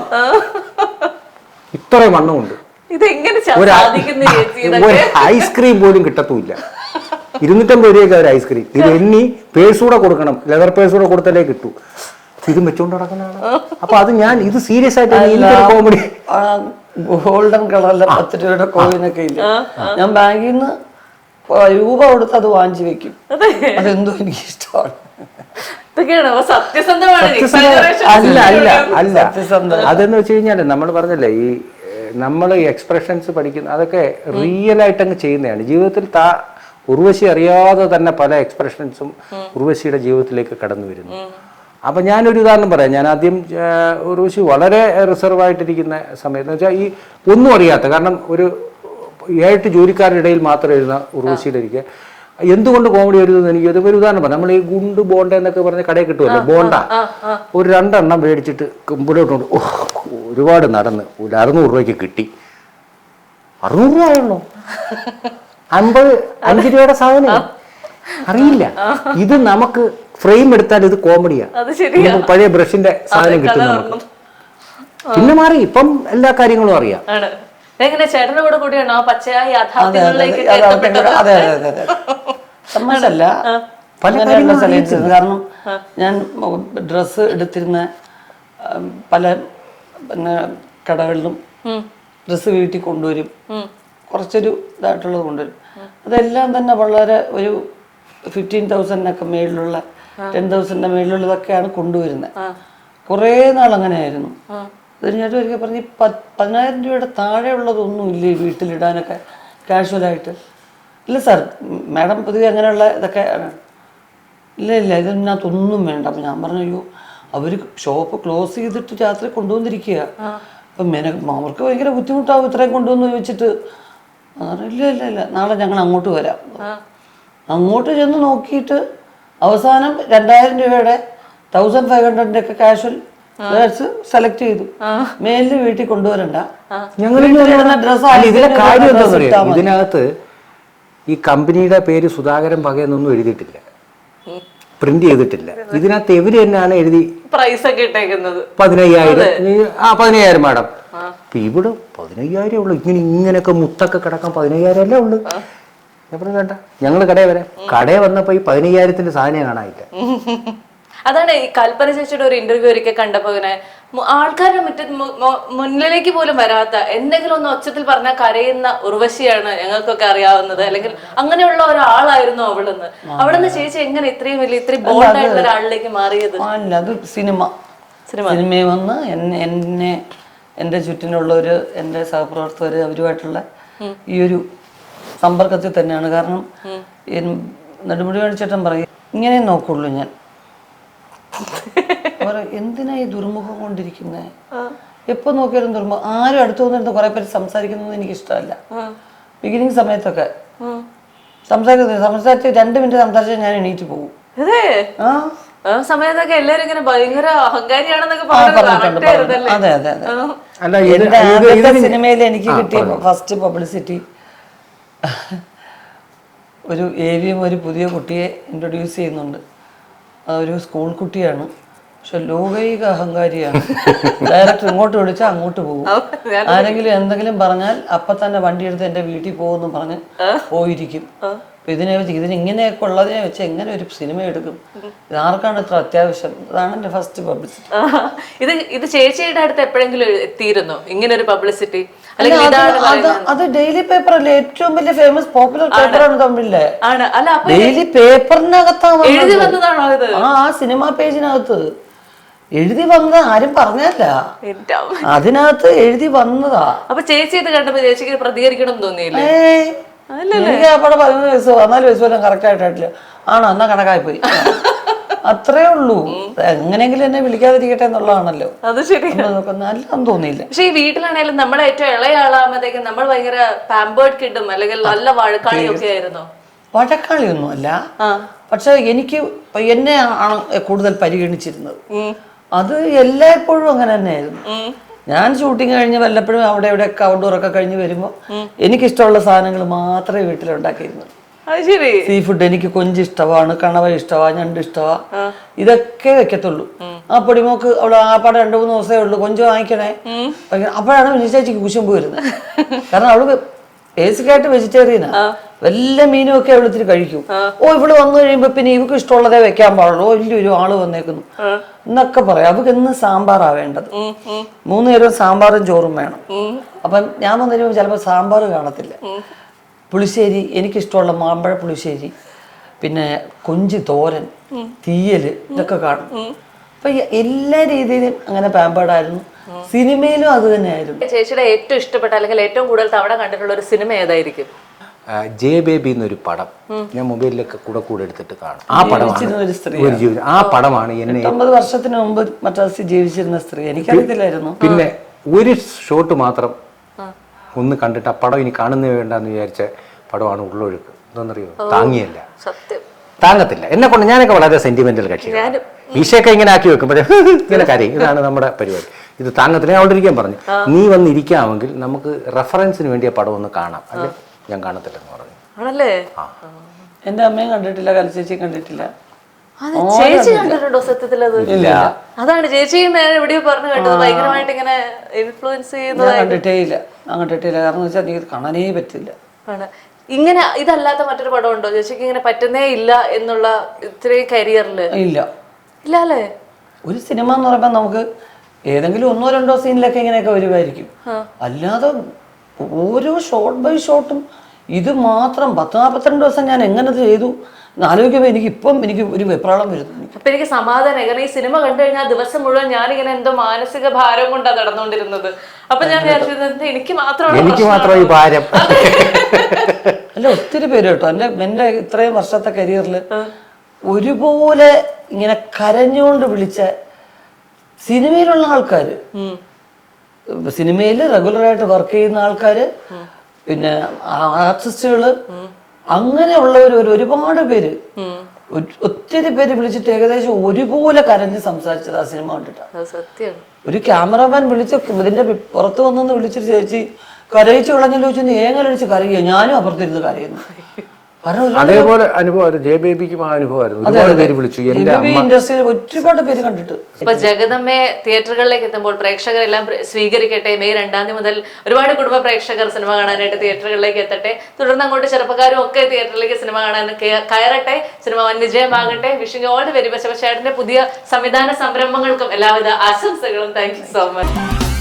ഇത്രയും വണ്ണമുണ്ട്. ഒരു ഐസ്ക്രീം പോലും കിട്ടത്തുമില്ല. ഇരുന്നൂറ്റമ്പത് രൂപയ്ക്ക് ഒരു ഐസ്ക്രീം. ഇത് എണ്ണി പേഴ്സ് കൂടെ കൊടുക്കണം. ലെതർ പേഴ്സ് കൂടെ കൊടുത്താലേ കിട്ടൂ. ഇതും വെച്ചോണ്ട് നടക്കുന്നതാണ്. അപ്പൊ അത് ഞാൻ ഇത് സീരിയസ് ആയിട്ട് കോമഡി ഗോൾഡൻ കളറിലെ പത്ത് രൂപയുടെ കോയിനൊക്കെ ഇല്ല? ഞാൻ ബാങ്കിൽ നിന്ന് രൂപ കൊടുത്ത് അത് വാങ്ങിച്ചു വെക്കും. അതെന്തോ എനിക്ക് ഇഷ്ടമാണ്. അല്ല അല്ല അല്ല. അതെന്ന് വെച്ച് കഴിഞ്ഞാൽ നമ്മൾ പറഞ്ഞല്ലേ ഈ നമ്മൾ എക്സ്പ്രഷൻസ് പഠിക്കുന്ന അതൊക്കെ റിയൽ ആയിട്ട് അങ്ങ് ചെയ്യുന്നതാണ്. ജീവിതത്തിൽ താ ഉർവശി അറിയാതെ തന്നെ പല എക്സ്പ്രഷൻസും ഉർവശിയുടെ ജീവിതത്തിലേക്ക് കടന്നു വരുന്നു. അപ്പൊ ഞാനൊരു ഉദാഹരണം പറയാം. ഞാൻ ആദ്യം ഒരു ഉർവശി വളരെ റിസർവ് ആയിട്ടിരിക്കുന്ന സമയത്ത് എന്ന് വെച്ചാൽ ഈ ഒന്നും അറിയാത്ത കാരണം ഒരു ഏഴെട്ട് ജോലിക്കാരുടെ ഇടയിൽ മാത്രം എഴുതുന്ന ഉർവശിയിലിരിക്കുക എന്തുകൊണ്ട് കോമഡി വരുന്നത് എനിക്ക് ഒരു ഒരു ഉദാഹരണം പറഞ്ഞു നമ്മൾ ഈ ഗുണ്ട് ബോണ്ട എന്നൊക്കെ പറഞ്ഞ കടയിൽ കിട്ടുമല്ലോ ബോണ്ട. ഒരു രണ്ടെണ്ണം മേടിച്ചിട്ട് കുമ്പിലോട്ടുണ്ട് ഓ ഒരുപാട് നടന്ന് ഒരു അറുന്നൂറ് രൂപയ്ക്ക് കിട്ടി. അറുന്നൂറ് രൂപ ആയുള്ളൂ? അമ്പത് അഞ്ച് രൂപയുടെ സാധനം അറിയില്ല. ഇത് നമുക്ക് ഫ്രെയിം എടുത്താൽ ഇത് കോമഡിയാ. അത് ശരിയാ. പഴയ ബ്രഷിന്റെ സാധനം കിട്ടും നമുക്ക്. പിന്നെ മാറി ഇപ്പം എല്ലാ കാര്യങ്ങളും അറിയാം. എങ്ങനെ ചേട്ടന്റെ കൂടെ കൂടിയാണോ? പച്ചയായ യാഥാർത്ഥ്യങ്ങളിലേക്ക് പല കാര്യങ്ങളും കാരണം ഞാൻ ഡ്രസ്സ് എടുത്തിരുന്ന പല പിന്നെ കടകളിലും ഡ്രസ്സ് വീട്ടിൽ കൊണ്ടുവരും. കുറച്ചൊരു ഇതായിട്ടുള്ളത് കൊണ്ടുവരും. അതെല്ലാം തന്നെ വളരെ ഒരു ഫിഫ്റ്റീൻ തൗസൻഡിനൊക്കെ മേളിലുള്ള ടെൻ തൗസൻഡിന്റെ മേളിലുള്ളതൊക്കെയാണ് കൊണ്ടുവരുന്നത് കുറേ നാൾ അങ്ങനെയായിരുന്നു ആയിരുന്നു ഞാൻ ഒരിക്കൽ പറഞ്ഞ് പതിനായിരം രൂപയുടെ താഴെയുള്ളതൊന്നും ഇല്ലേ വീട്ടിലിടാനൊക്കെ കാഷ്വലായിട്ട്? ഇല്ല സാർ മാഡം പൊതുവെ അങ്ങനെയുള്ള ഇതൊക്കെ ഇല്ല ഇല്ല ഇതിനകത്തൊന്നും വേണ്ട. അപ്പം ഞാൻ പറഞ്ഞു അയ്യോ അവർ ഷോപ്പ് ക്ലോസ് ചെയ്തിട്ട് രാത്രി കൊണ്ടുവന്നിരിക്കുക. അപ്പം മെന അവർക്ക് ഭയങ്കര ബുദ്ധിമുട്ടാവും ഇത്രയും കൊണ്ടുവന്ന് ചോദിച്ചിട്ട് ഇല്ല ഇല്ല ഇല്ല നാളെ ഞങ്ങൾ അങ്ങോട്ട് വരാം. അങ്ങോട്ട് ചെന്ന് നോക്കിയിട്ട് അവസാനം രണ്ടായിരം രൂപയുടെ തൗസൻഡ് ഫൈവ് ഹൺഡ്രഡിന്റെ ഒക്കെ കാഷ്വൽ സെലക്ട് ചെയ്തു. മേലിൽ വീട്ടിൽ കൊണ്ടുവരണ്ട. ഞങ്ങൾ ഇതിലെ കാര്യം. ഇതിനകത്ത് ഈ കമ്പനിയുടെ പേര് സുധാകരൻ പകയെന്നൊന്നും എഴുതിയിട്ടില്ല. പ്രിന്റ് ചെയ്തിട്ടില്ല. ഇതിനകത്ത് ഇവർ തന്നെയാണ് എഴുതി പ്രൈസ് ഒക്കെ ഇട്ടേക്കുന്നത്. പതിനയ്യായിരം. ആ പതിനയ്യായിരം മാഡം. ഇവിടെ പതിനയ്യായിരം ഉള്ളു. ഇങ്ങനെ ഇങ്ങനെയൊക്കെ മുത്തൊക്കെ കിടക്കാൻ പതിനയ്യായിരം അല്ലേ ഉള്ളു? ഞാൻ പറഞ്ഞു വേണ്ട? ഞങ്ങൾ കടയിൽ വരാം. കടയിൽ വന്നപ്പോ ഈ പതിനയ്യായിരത്തിന്റെ സാധനം കാണാനില്ല. അതാണ് ഈ കൽപ്പന ചേച്ചിയുടെ ഒരു ഇന്റർവ്യൂ ഒരിക്കൽ കണ്ടപ്പോ ഇങ്ങനെ ആൾക്കാരുടെ മുറ്റത്ത് മു- മു- മുന്നിലേക്ക് പോലും വരാത്ത എന്തെങ്കിലും ഒന്ന് ഒച്ചത്തിൽ പറഞ്ഞാൽ കരയുന്ന ഉർവശിയാണ് ഞങ്ങൾക്കൊക്കെ അറിയാവുന്നത്. അല്ലെങ്കിൽ അങ്ങനെയുള്ള ഒരാളായിരുന്നു അവളെന്ന്. അവിടെ നിന്ന് ചേച്ചി എങ്ങനെ ഇത്രയും വലിയ ഇത്രയും ബോൾഡായിട്ടുള്ള ഒരാളിലേക്ക് മാറിയത്? അല്ല അത് സിനിമ. സിനിമ. സിനിമയിൽ വന്ന് എന്നെ എന്നെ എന്റെ ചുറ്റിനുള്ളവർ എന്റെ സഹപ്രവർത്തകർ അവരുമായിട്ടുള്ള ഈ ഒരു സമ്പർക്കത്തിൽ തന്നെയാണ്. കാരണം നെടുമുടി കാണിച്ചേട്ടൻ പറയും ഇങ്ങനെ നോക്കുള്ളൂ ഞാൻ. എന്തിനായി എന്തിനാ ഈ ദുർമുഖം കൊണ്ടിരിക്കുന്നത് എപ്പോ നോക്കിയാലും ദുർമുഖം ആരും അടുത്ത് വന്നിരുന്ന് കുറെ പേര് സംസാരിക്കുന്നത് എനിക്ക് ഇഷ്ടമല്ല ബിഗിനിങ് സമയത്തൊക്കെ. സംസാരിക്കുന്നത് സംസാരിച്ച് രണ്ട് മിനിറ്റ് സംസാരിച്ചാൽ ഞാൻ എണീറ്റ് പോകും. അതെ. ആ. ആ സമയത്തൊക്കെ എല്ലാരും ഇങ്ങനെ ഭയങ്കര അഹങ്കാരിയാണെന്നൊക്കെ? അതെ അതെ അതെ. അല്ല എന്റെ ആദ്യത്തെ സിനിമയിൽ എനിക്ക് കിട്ടിയ ഫസ്റ്റ് പബ്ലിസിറ്റി ഒരു ഏവിയും ഒരു പുതിയ കുട്ടിയെ ഇൻട്രൊഡ്യൂസ് ചെയ്യുന്നുണ്ട്. ഒരു സ്കൂൾ കുട്ടിയാണ്. പക്ഷെ ലോകൈക അഹങ്കാരിയാണ്. ഡയറക്ടർ ഇങ്ങോട്ട് വിളിച്ചാൽ അങ്ങോട്ട് പോകും. ആരെങ്കിലും എന്തെങ്കിലും പറഞ്ഞാൽ അപ്പൊ തന്നെ വണ്ടി എടുത്ത് എന്റെ വീട്ടിൽ പോകുമെന്ന് പറഞ്ഞ് പോയിരിക്കും. അപ്പൊ ഇതിനെ വെച്ച് ഇതിന് ഇങ്ങനെയൊക്കെ ഉള്ളതിനെ വെച്ച് എങ്ങനെ ഒരു സിനിമ എടുക്കും? ഇത് ആർക്കാണ് ഇത്ര അത്യാവശ്യം? ഇതാണ് എന്റെ ഫസ്റ്റ് പബ്ലിസിറ്റി ഇത് ഇത് ചേച്ചിയുടെ അടുത്ത് എപ്പോഴെങ്കിലും എത്തിയിരുന്നു? ഇങ്ങനെ ഒരു പബ്ലിസിറ്റി അല്ല, അത് അത് അത് ഡെയിലി പേപ്പർ അല്ലേ? ഏറ്റവും വലിയ ഫേമസ് പോപ്പുലർ പേപ്പറാണ് തമിഴിലെ ആണ് അല്ല അപ്പൊ ഡെയിലി പേപ്പറിനകത്താണ് എഴുതി വന്നതാണോ ഇത്? ആ ആ സിനിമ പേജിനകത്ത് എഴുതി വന്നത് ആരും പറഞ്ഞല്ല അമ്മ. അതിനകത്ത് എഴുതി വന്നതാ. അപ്പൊ ചേച്ചി ഇത് കണ്ടപ്പോ ചേച്ചിക്ക് പ്രതികരിക്കണം എന്ന് തോന്നിയില്ലേ? ഏയ്. എനിക്ക് അവിടെ പതിമൂന്ന് വയസ്സ് പതിനാല് വയസ്സ് പോലും കറക്റ്റ് ആയിട്ടില്ല ആണോ? എന്നാ കണക്കായി പോയി അത്രേ ഉള്ളൂ. എങ്ങനെയെങ്കിലും എന്നെ വിളിക്കാതിരിക്കട്ടെ എന്നുള്ളതാണല്ലോ. അത് ശരി നല്ലതെന്ന് തോന്നിയില്ല. പക്ഷെ ഈ വീട്ടിലാണെങ്കിലും നമ്മളെ ഏറ്റവും ഇളയ ആളാകുമ്പോഴത്തേക്കും നമ്മൾ ഭയങ്കര പാമ്പേർഡ് കിട്ടും. അല്ലെങ്കിൽ നല്ല വഴക്കാളിയൊക്കെ ആയിരുന്നു. വഴക്കാളിയൊന്നുമല്ല ആ. പക്ഷെ എനിക്ക് എന്നെ ആണ് കൂടുതൽ പരിഗണിച്ചിരുന്നത്. അത് എല്ലായ്പ്പോഴും അങ്ങനെ തന്നെയായിരുന്നു. ഞാൻ ഷൂട്ടിങ് കഴിഞ്ഞ് വല്ലപ്പോഴും അവിടെ ഇവിടെ ഔട്ട്ഡോർ ഒക്കെ കഴിഞ്ഞ് വരുമ്പോൾ എനിക്കിഷ്ടമുള്ള സാധനങ്ങൾ മാത്രമേ വീട്ടിലുണ്ടാക്കിയിരുന്നു അത് ശരി. സീ ഫുഡ് എനിക്ക് കൊഞ്ച് ഇഷ്ടമാണ് കണവ ഇഷ്ടമാണ് ഞണ്ട് ഇഷ്ടമാണ് ഇതൊക്കെ വെക്കത്തുള്ളൂ. ആ പൊടിമോക്ക് അവിടെ ആ പാടെ രണ്ടു മൂന്ന് ദിവസമേ ഉള്ളൂ കൊഞ്ച് വാങ്ങിക്കണേ. അപ്പോഴാണ് വിനിച്ചേച്ചിക്ക് കുശുമ്പ് വരുന്നത്. കാരണം അവൾ ബേസിക് ആയിട്ട് വെജിറ്റേറിയനാ വല്ല മീനും ഒക്കെ അവൾ ഇത്തിരി കഴിക്കും. ഓ ഇവൾ വന്നു കഴിയുമ്പോ പിന്നെ ഇവക്ക് ഇഷ്ടമുള്ളതേ വെക്കാൻ പാടുള്ളൂ. ഓ വലിയൊരു ആൾ വന്നേക്കുന്നു. എന്നൊക്കെ പറയാം. അവക്ക് ഇന്ന് സാമ്പാറാ വേണ്ടത്? മൂന്ന് നേരവും സാമ്പാറും ചോറും വേണം. അപ്പം ഞാൻ വന്നു കഴിയുമ്പോൾ ചിലപ്പോൾ സാമ്പാർ കാണത്തില്ല. പുളിശ്ശേരി എനിക്കിഷ്ടമുള്ള മാമ്പഴ പുളിശ്ശേരി പിന്നെ കൊഞ്ച് തോരൻ തീയൽ ഇതൊക്കെ കാണും. അപ്പൊ എല്ലാ രീതിയിലും അങ്ങനെ പാമ്പേർഡായിരുന്നു സിനിമയിലും അത് തന്നെയായിരുന്നു. ചേച്ചിയുടെ ഏറ്റവും ഇഷ്ടപ്പെട്ട അല്ലെങ്കിൽ ഏറ്റവും കൂടുതൽ തവണ കണ്ടിട്ടുള്ള ഒരു സിനിമ ഏതായിരിക്കും? ജയ ജെ ബേബി എന്നൊരു പടം ഞാൻ മൊബൈലിലൊക്കെ കൂടെ കൂടെ എടുത്തിട്ട് കാണും. ആ പടമാണ്. ഒരു സ്ത്രീ. ഒരു ജീവിതം ആ പടമാണ് എന്നെ ഒമ്പത് വർഷത്തിന് മുമ്പ് മദ്രാസിൽ ജീവിച്ചിരുന്ന സ്ത്രീ. എനിക്കറിയത്തില്ലായിരുന്നു. പിന്നെ ഒരു ഷോട്ട് മാത്രം ഒന്ന് കണ്ടിട്ട് ആ പടം ഇനി കാണുന്നേ വേണ്ടെന്ന് വിചാരിച്ച പടമാണ് ഉള്ളൊഴുക്ക്. എന്താണെന്നറിയോ താങ്ങിയല്ല. സത്യം. താങ്ങത്തില്ല. എന്നെ കൊണ്ട് ഞാനൊക്കെ വളരെ സെന്റിമെന്റൽ കക്ഷി ഈശയൊക്കെ ഇങ്ങനെ ആക്കി വെക്കുമ്പോഴേ ഇങ്ങനെ കരയും. ഇതാണ് നമ്മുടെ പരിപാടി. ഇത് താങ്ങത്തിനെ അവിടെ ഇരിക്കാൻ പറഞ്ഞു. നീ വന്ന് ഇരിക്കാമെങ്കിൽ നമുക്ക് റെഫറൻസിന് വേണ്ടി ആ പടം ഒന്ന് കാണാം. അല്ലെ? ഞാൻ കാണത്തില്ലെന്ന് പറഞ്ഞു. ആണല്ലേ? എന്റെ അമ്മയും കണ്ടിട്ടില്ല കലച്ചേച്ചിയും കണ്ടിട്ടില്ല. അത് ചേച്ചി കണ്ടിട്ടുണ്ടോ സത്യത്തിൽ അത് അതാണ് ചേച്ചിയും ഞാൻ എവിടെയോ പറഞ്ഞു കേട്ടത്. ഭയങ്കരമായിട്ട് ഇങ്ങനെ ഇൻഫ്ലുവൻസ് ഞാൻ ചെയ്യുന്നതായിട്ട് കണ്ടിട്ടേ ഇല്ല. ഞാൻ കണ്ടിട്ടേ ഇല്ല കാരണം വെച്ചാൽ എനിക്ക് കാണാനേ പറ്റില്ല. ആണ്. ഇങ്ങനെ ഇതല്ലാത്ത മറ്റൊരു പടം ഉണ്ടോ? ചേച്ചിക്ക് ഇങ്ങനെ പറ്റുന്നേ ഇല്ല എന്നുള്ള ഇത്രയും കരിയറിൽ ഇല്ല. ഇല്ല അല്ലേ? ഒരു സിനിമ എന്ന് പറയുമ്പോൾ നമുക്ക് ഏതെങ്കിലും ഒന്നോ രണ്ടോ സീനിലൊക്കെ ഇങ്ങനെയൊക്കെ വരുമായിരിക്കും അല്ലാതെ ഓരോ ഷോർട്ട് ബൈ ഷോട്ടും ഇത് മാത്രം പത്ത് നാൽപ്പത്തിരണ്ട് ദിവസം ഞാൻ എങ്ങനെ ചെയ്തു? ആലോചിക്കുമ്പോൾ എനിക്ക് ഇപ്പം എനിക്ക് ഒരു വെപ്രാളം വരുന്നു. അപ്പൊ എനിക്ക് സമാധാനം. കാരണം ഈ സിനിമ കണ്ടു കഴിഞ്ഞാൽ ദിവസം മുഴുവൻ ഞാനിങ്ങനെ എന്തോ മാനസിക ഭാരം കൊണ്ടാണ് നടന്നുകൊണ്ടിരുന്നത് അപ്പൊ ഞാൻ എനിക്ക് മാത്രമാണ് എനിക്ക് മാത്രം ഈ ഭാരം. അല്ല ഒത്തിരി പേര് കേട്ടോ. എന്റെ എന്റെ ഇത്രയും വർഷത്തെ കരിയറിൽ ഒരുപോലെ ഇങ്ങനെ കരഞ്ഞുകൊണ്ട് വിളിച്ച സിനിമയിലുള്ള ആൾക്കാർ സിനിമയിൽ റെഗുലറായിട്ട് വർക്ക് ചെയ്യുന്ന ആൾക്കാർ പിന്നെ ആർട്ടിസ്റ്റുകൾ അങ്ങനെയുള്ളവർ ഒരു ഒരുപാട് പേര്. ഒത്തിരി പേര് വിളിച്ചിട്ട് ഏകദേശം ഒരുപോലെ കരഞ്ഞ് സംസാരിച്ചത് ആ സിനിമ കണ്ടിട്ടാണ്. സത്യമാണ് ഒരു ക്യാമറമാൻ വിളിച്ച് ഇതിന്റെ പുറത്ത് വന്നെന്ന് വിളിച്ചിട്ട് ചേച്ചി കരയിച്ചു വിളഞ്ഞു ചോദിച്ചു ഏങ്ങലടിച്ച് കരയുക? ഞാനും അപ്പുറത്തിരുന്ന് കരയുന്നു. അതേപോലെ അനുഭവം ജെ ബേബിക്കും ആ അനുഭവമായിരുന്നു. ഒരുപാട് പേര് വിളിച്ചു എന്റെ ഇൻഡസ്ട്രിയിൽ ഒരുപാട് പേര് കണ്ടിട്ട്. ഇപ്പൊ ജഗദമ്മയെ തിയേറ്ററുകളിലേക്ക് എത്തുമ്പോൾ പ്രേക്ഷകരെല്ലാം പ്ര- സ്വീകരിക്കട്ടെ മെയ് രണ്ടാം തീയതി മുതൽ ഒരുപാട് കുടുംബ പ്രേക്ഷകർ സിനിമ കാണാനായിട്ട് തിയേറ്ററുകളിലേക്ക് എത്തട്ടെ തുടർന്ന് അങ്ങോട്ട് ചെറുപ്പക്കാരും ഒക്കെ തിയേറ്ററിലേക്ക് സിനിമ കാണാൻ കയറട്ടെ സിനിമ വൻ വിജയമാകട്ടെ വിഷിംഗ് ഓൾ വെരി ബെസ്റ്റ് പക്ഷേ പുതിയ സംവിധാന സംരംഭങ്ങൾക്കും എല്ലാവിധ ആശംസകളും. Thank you so much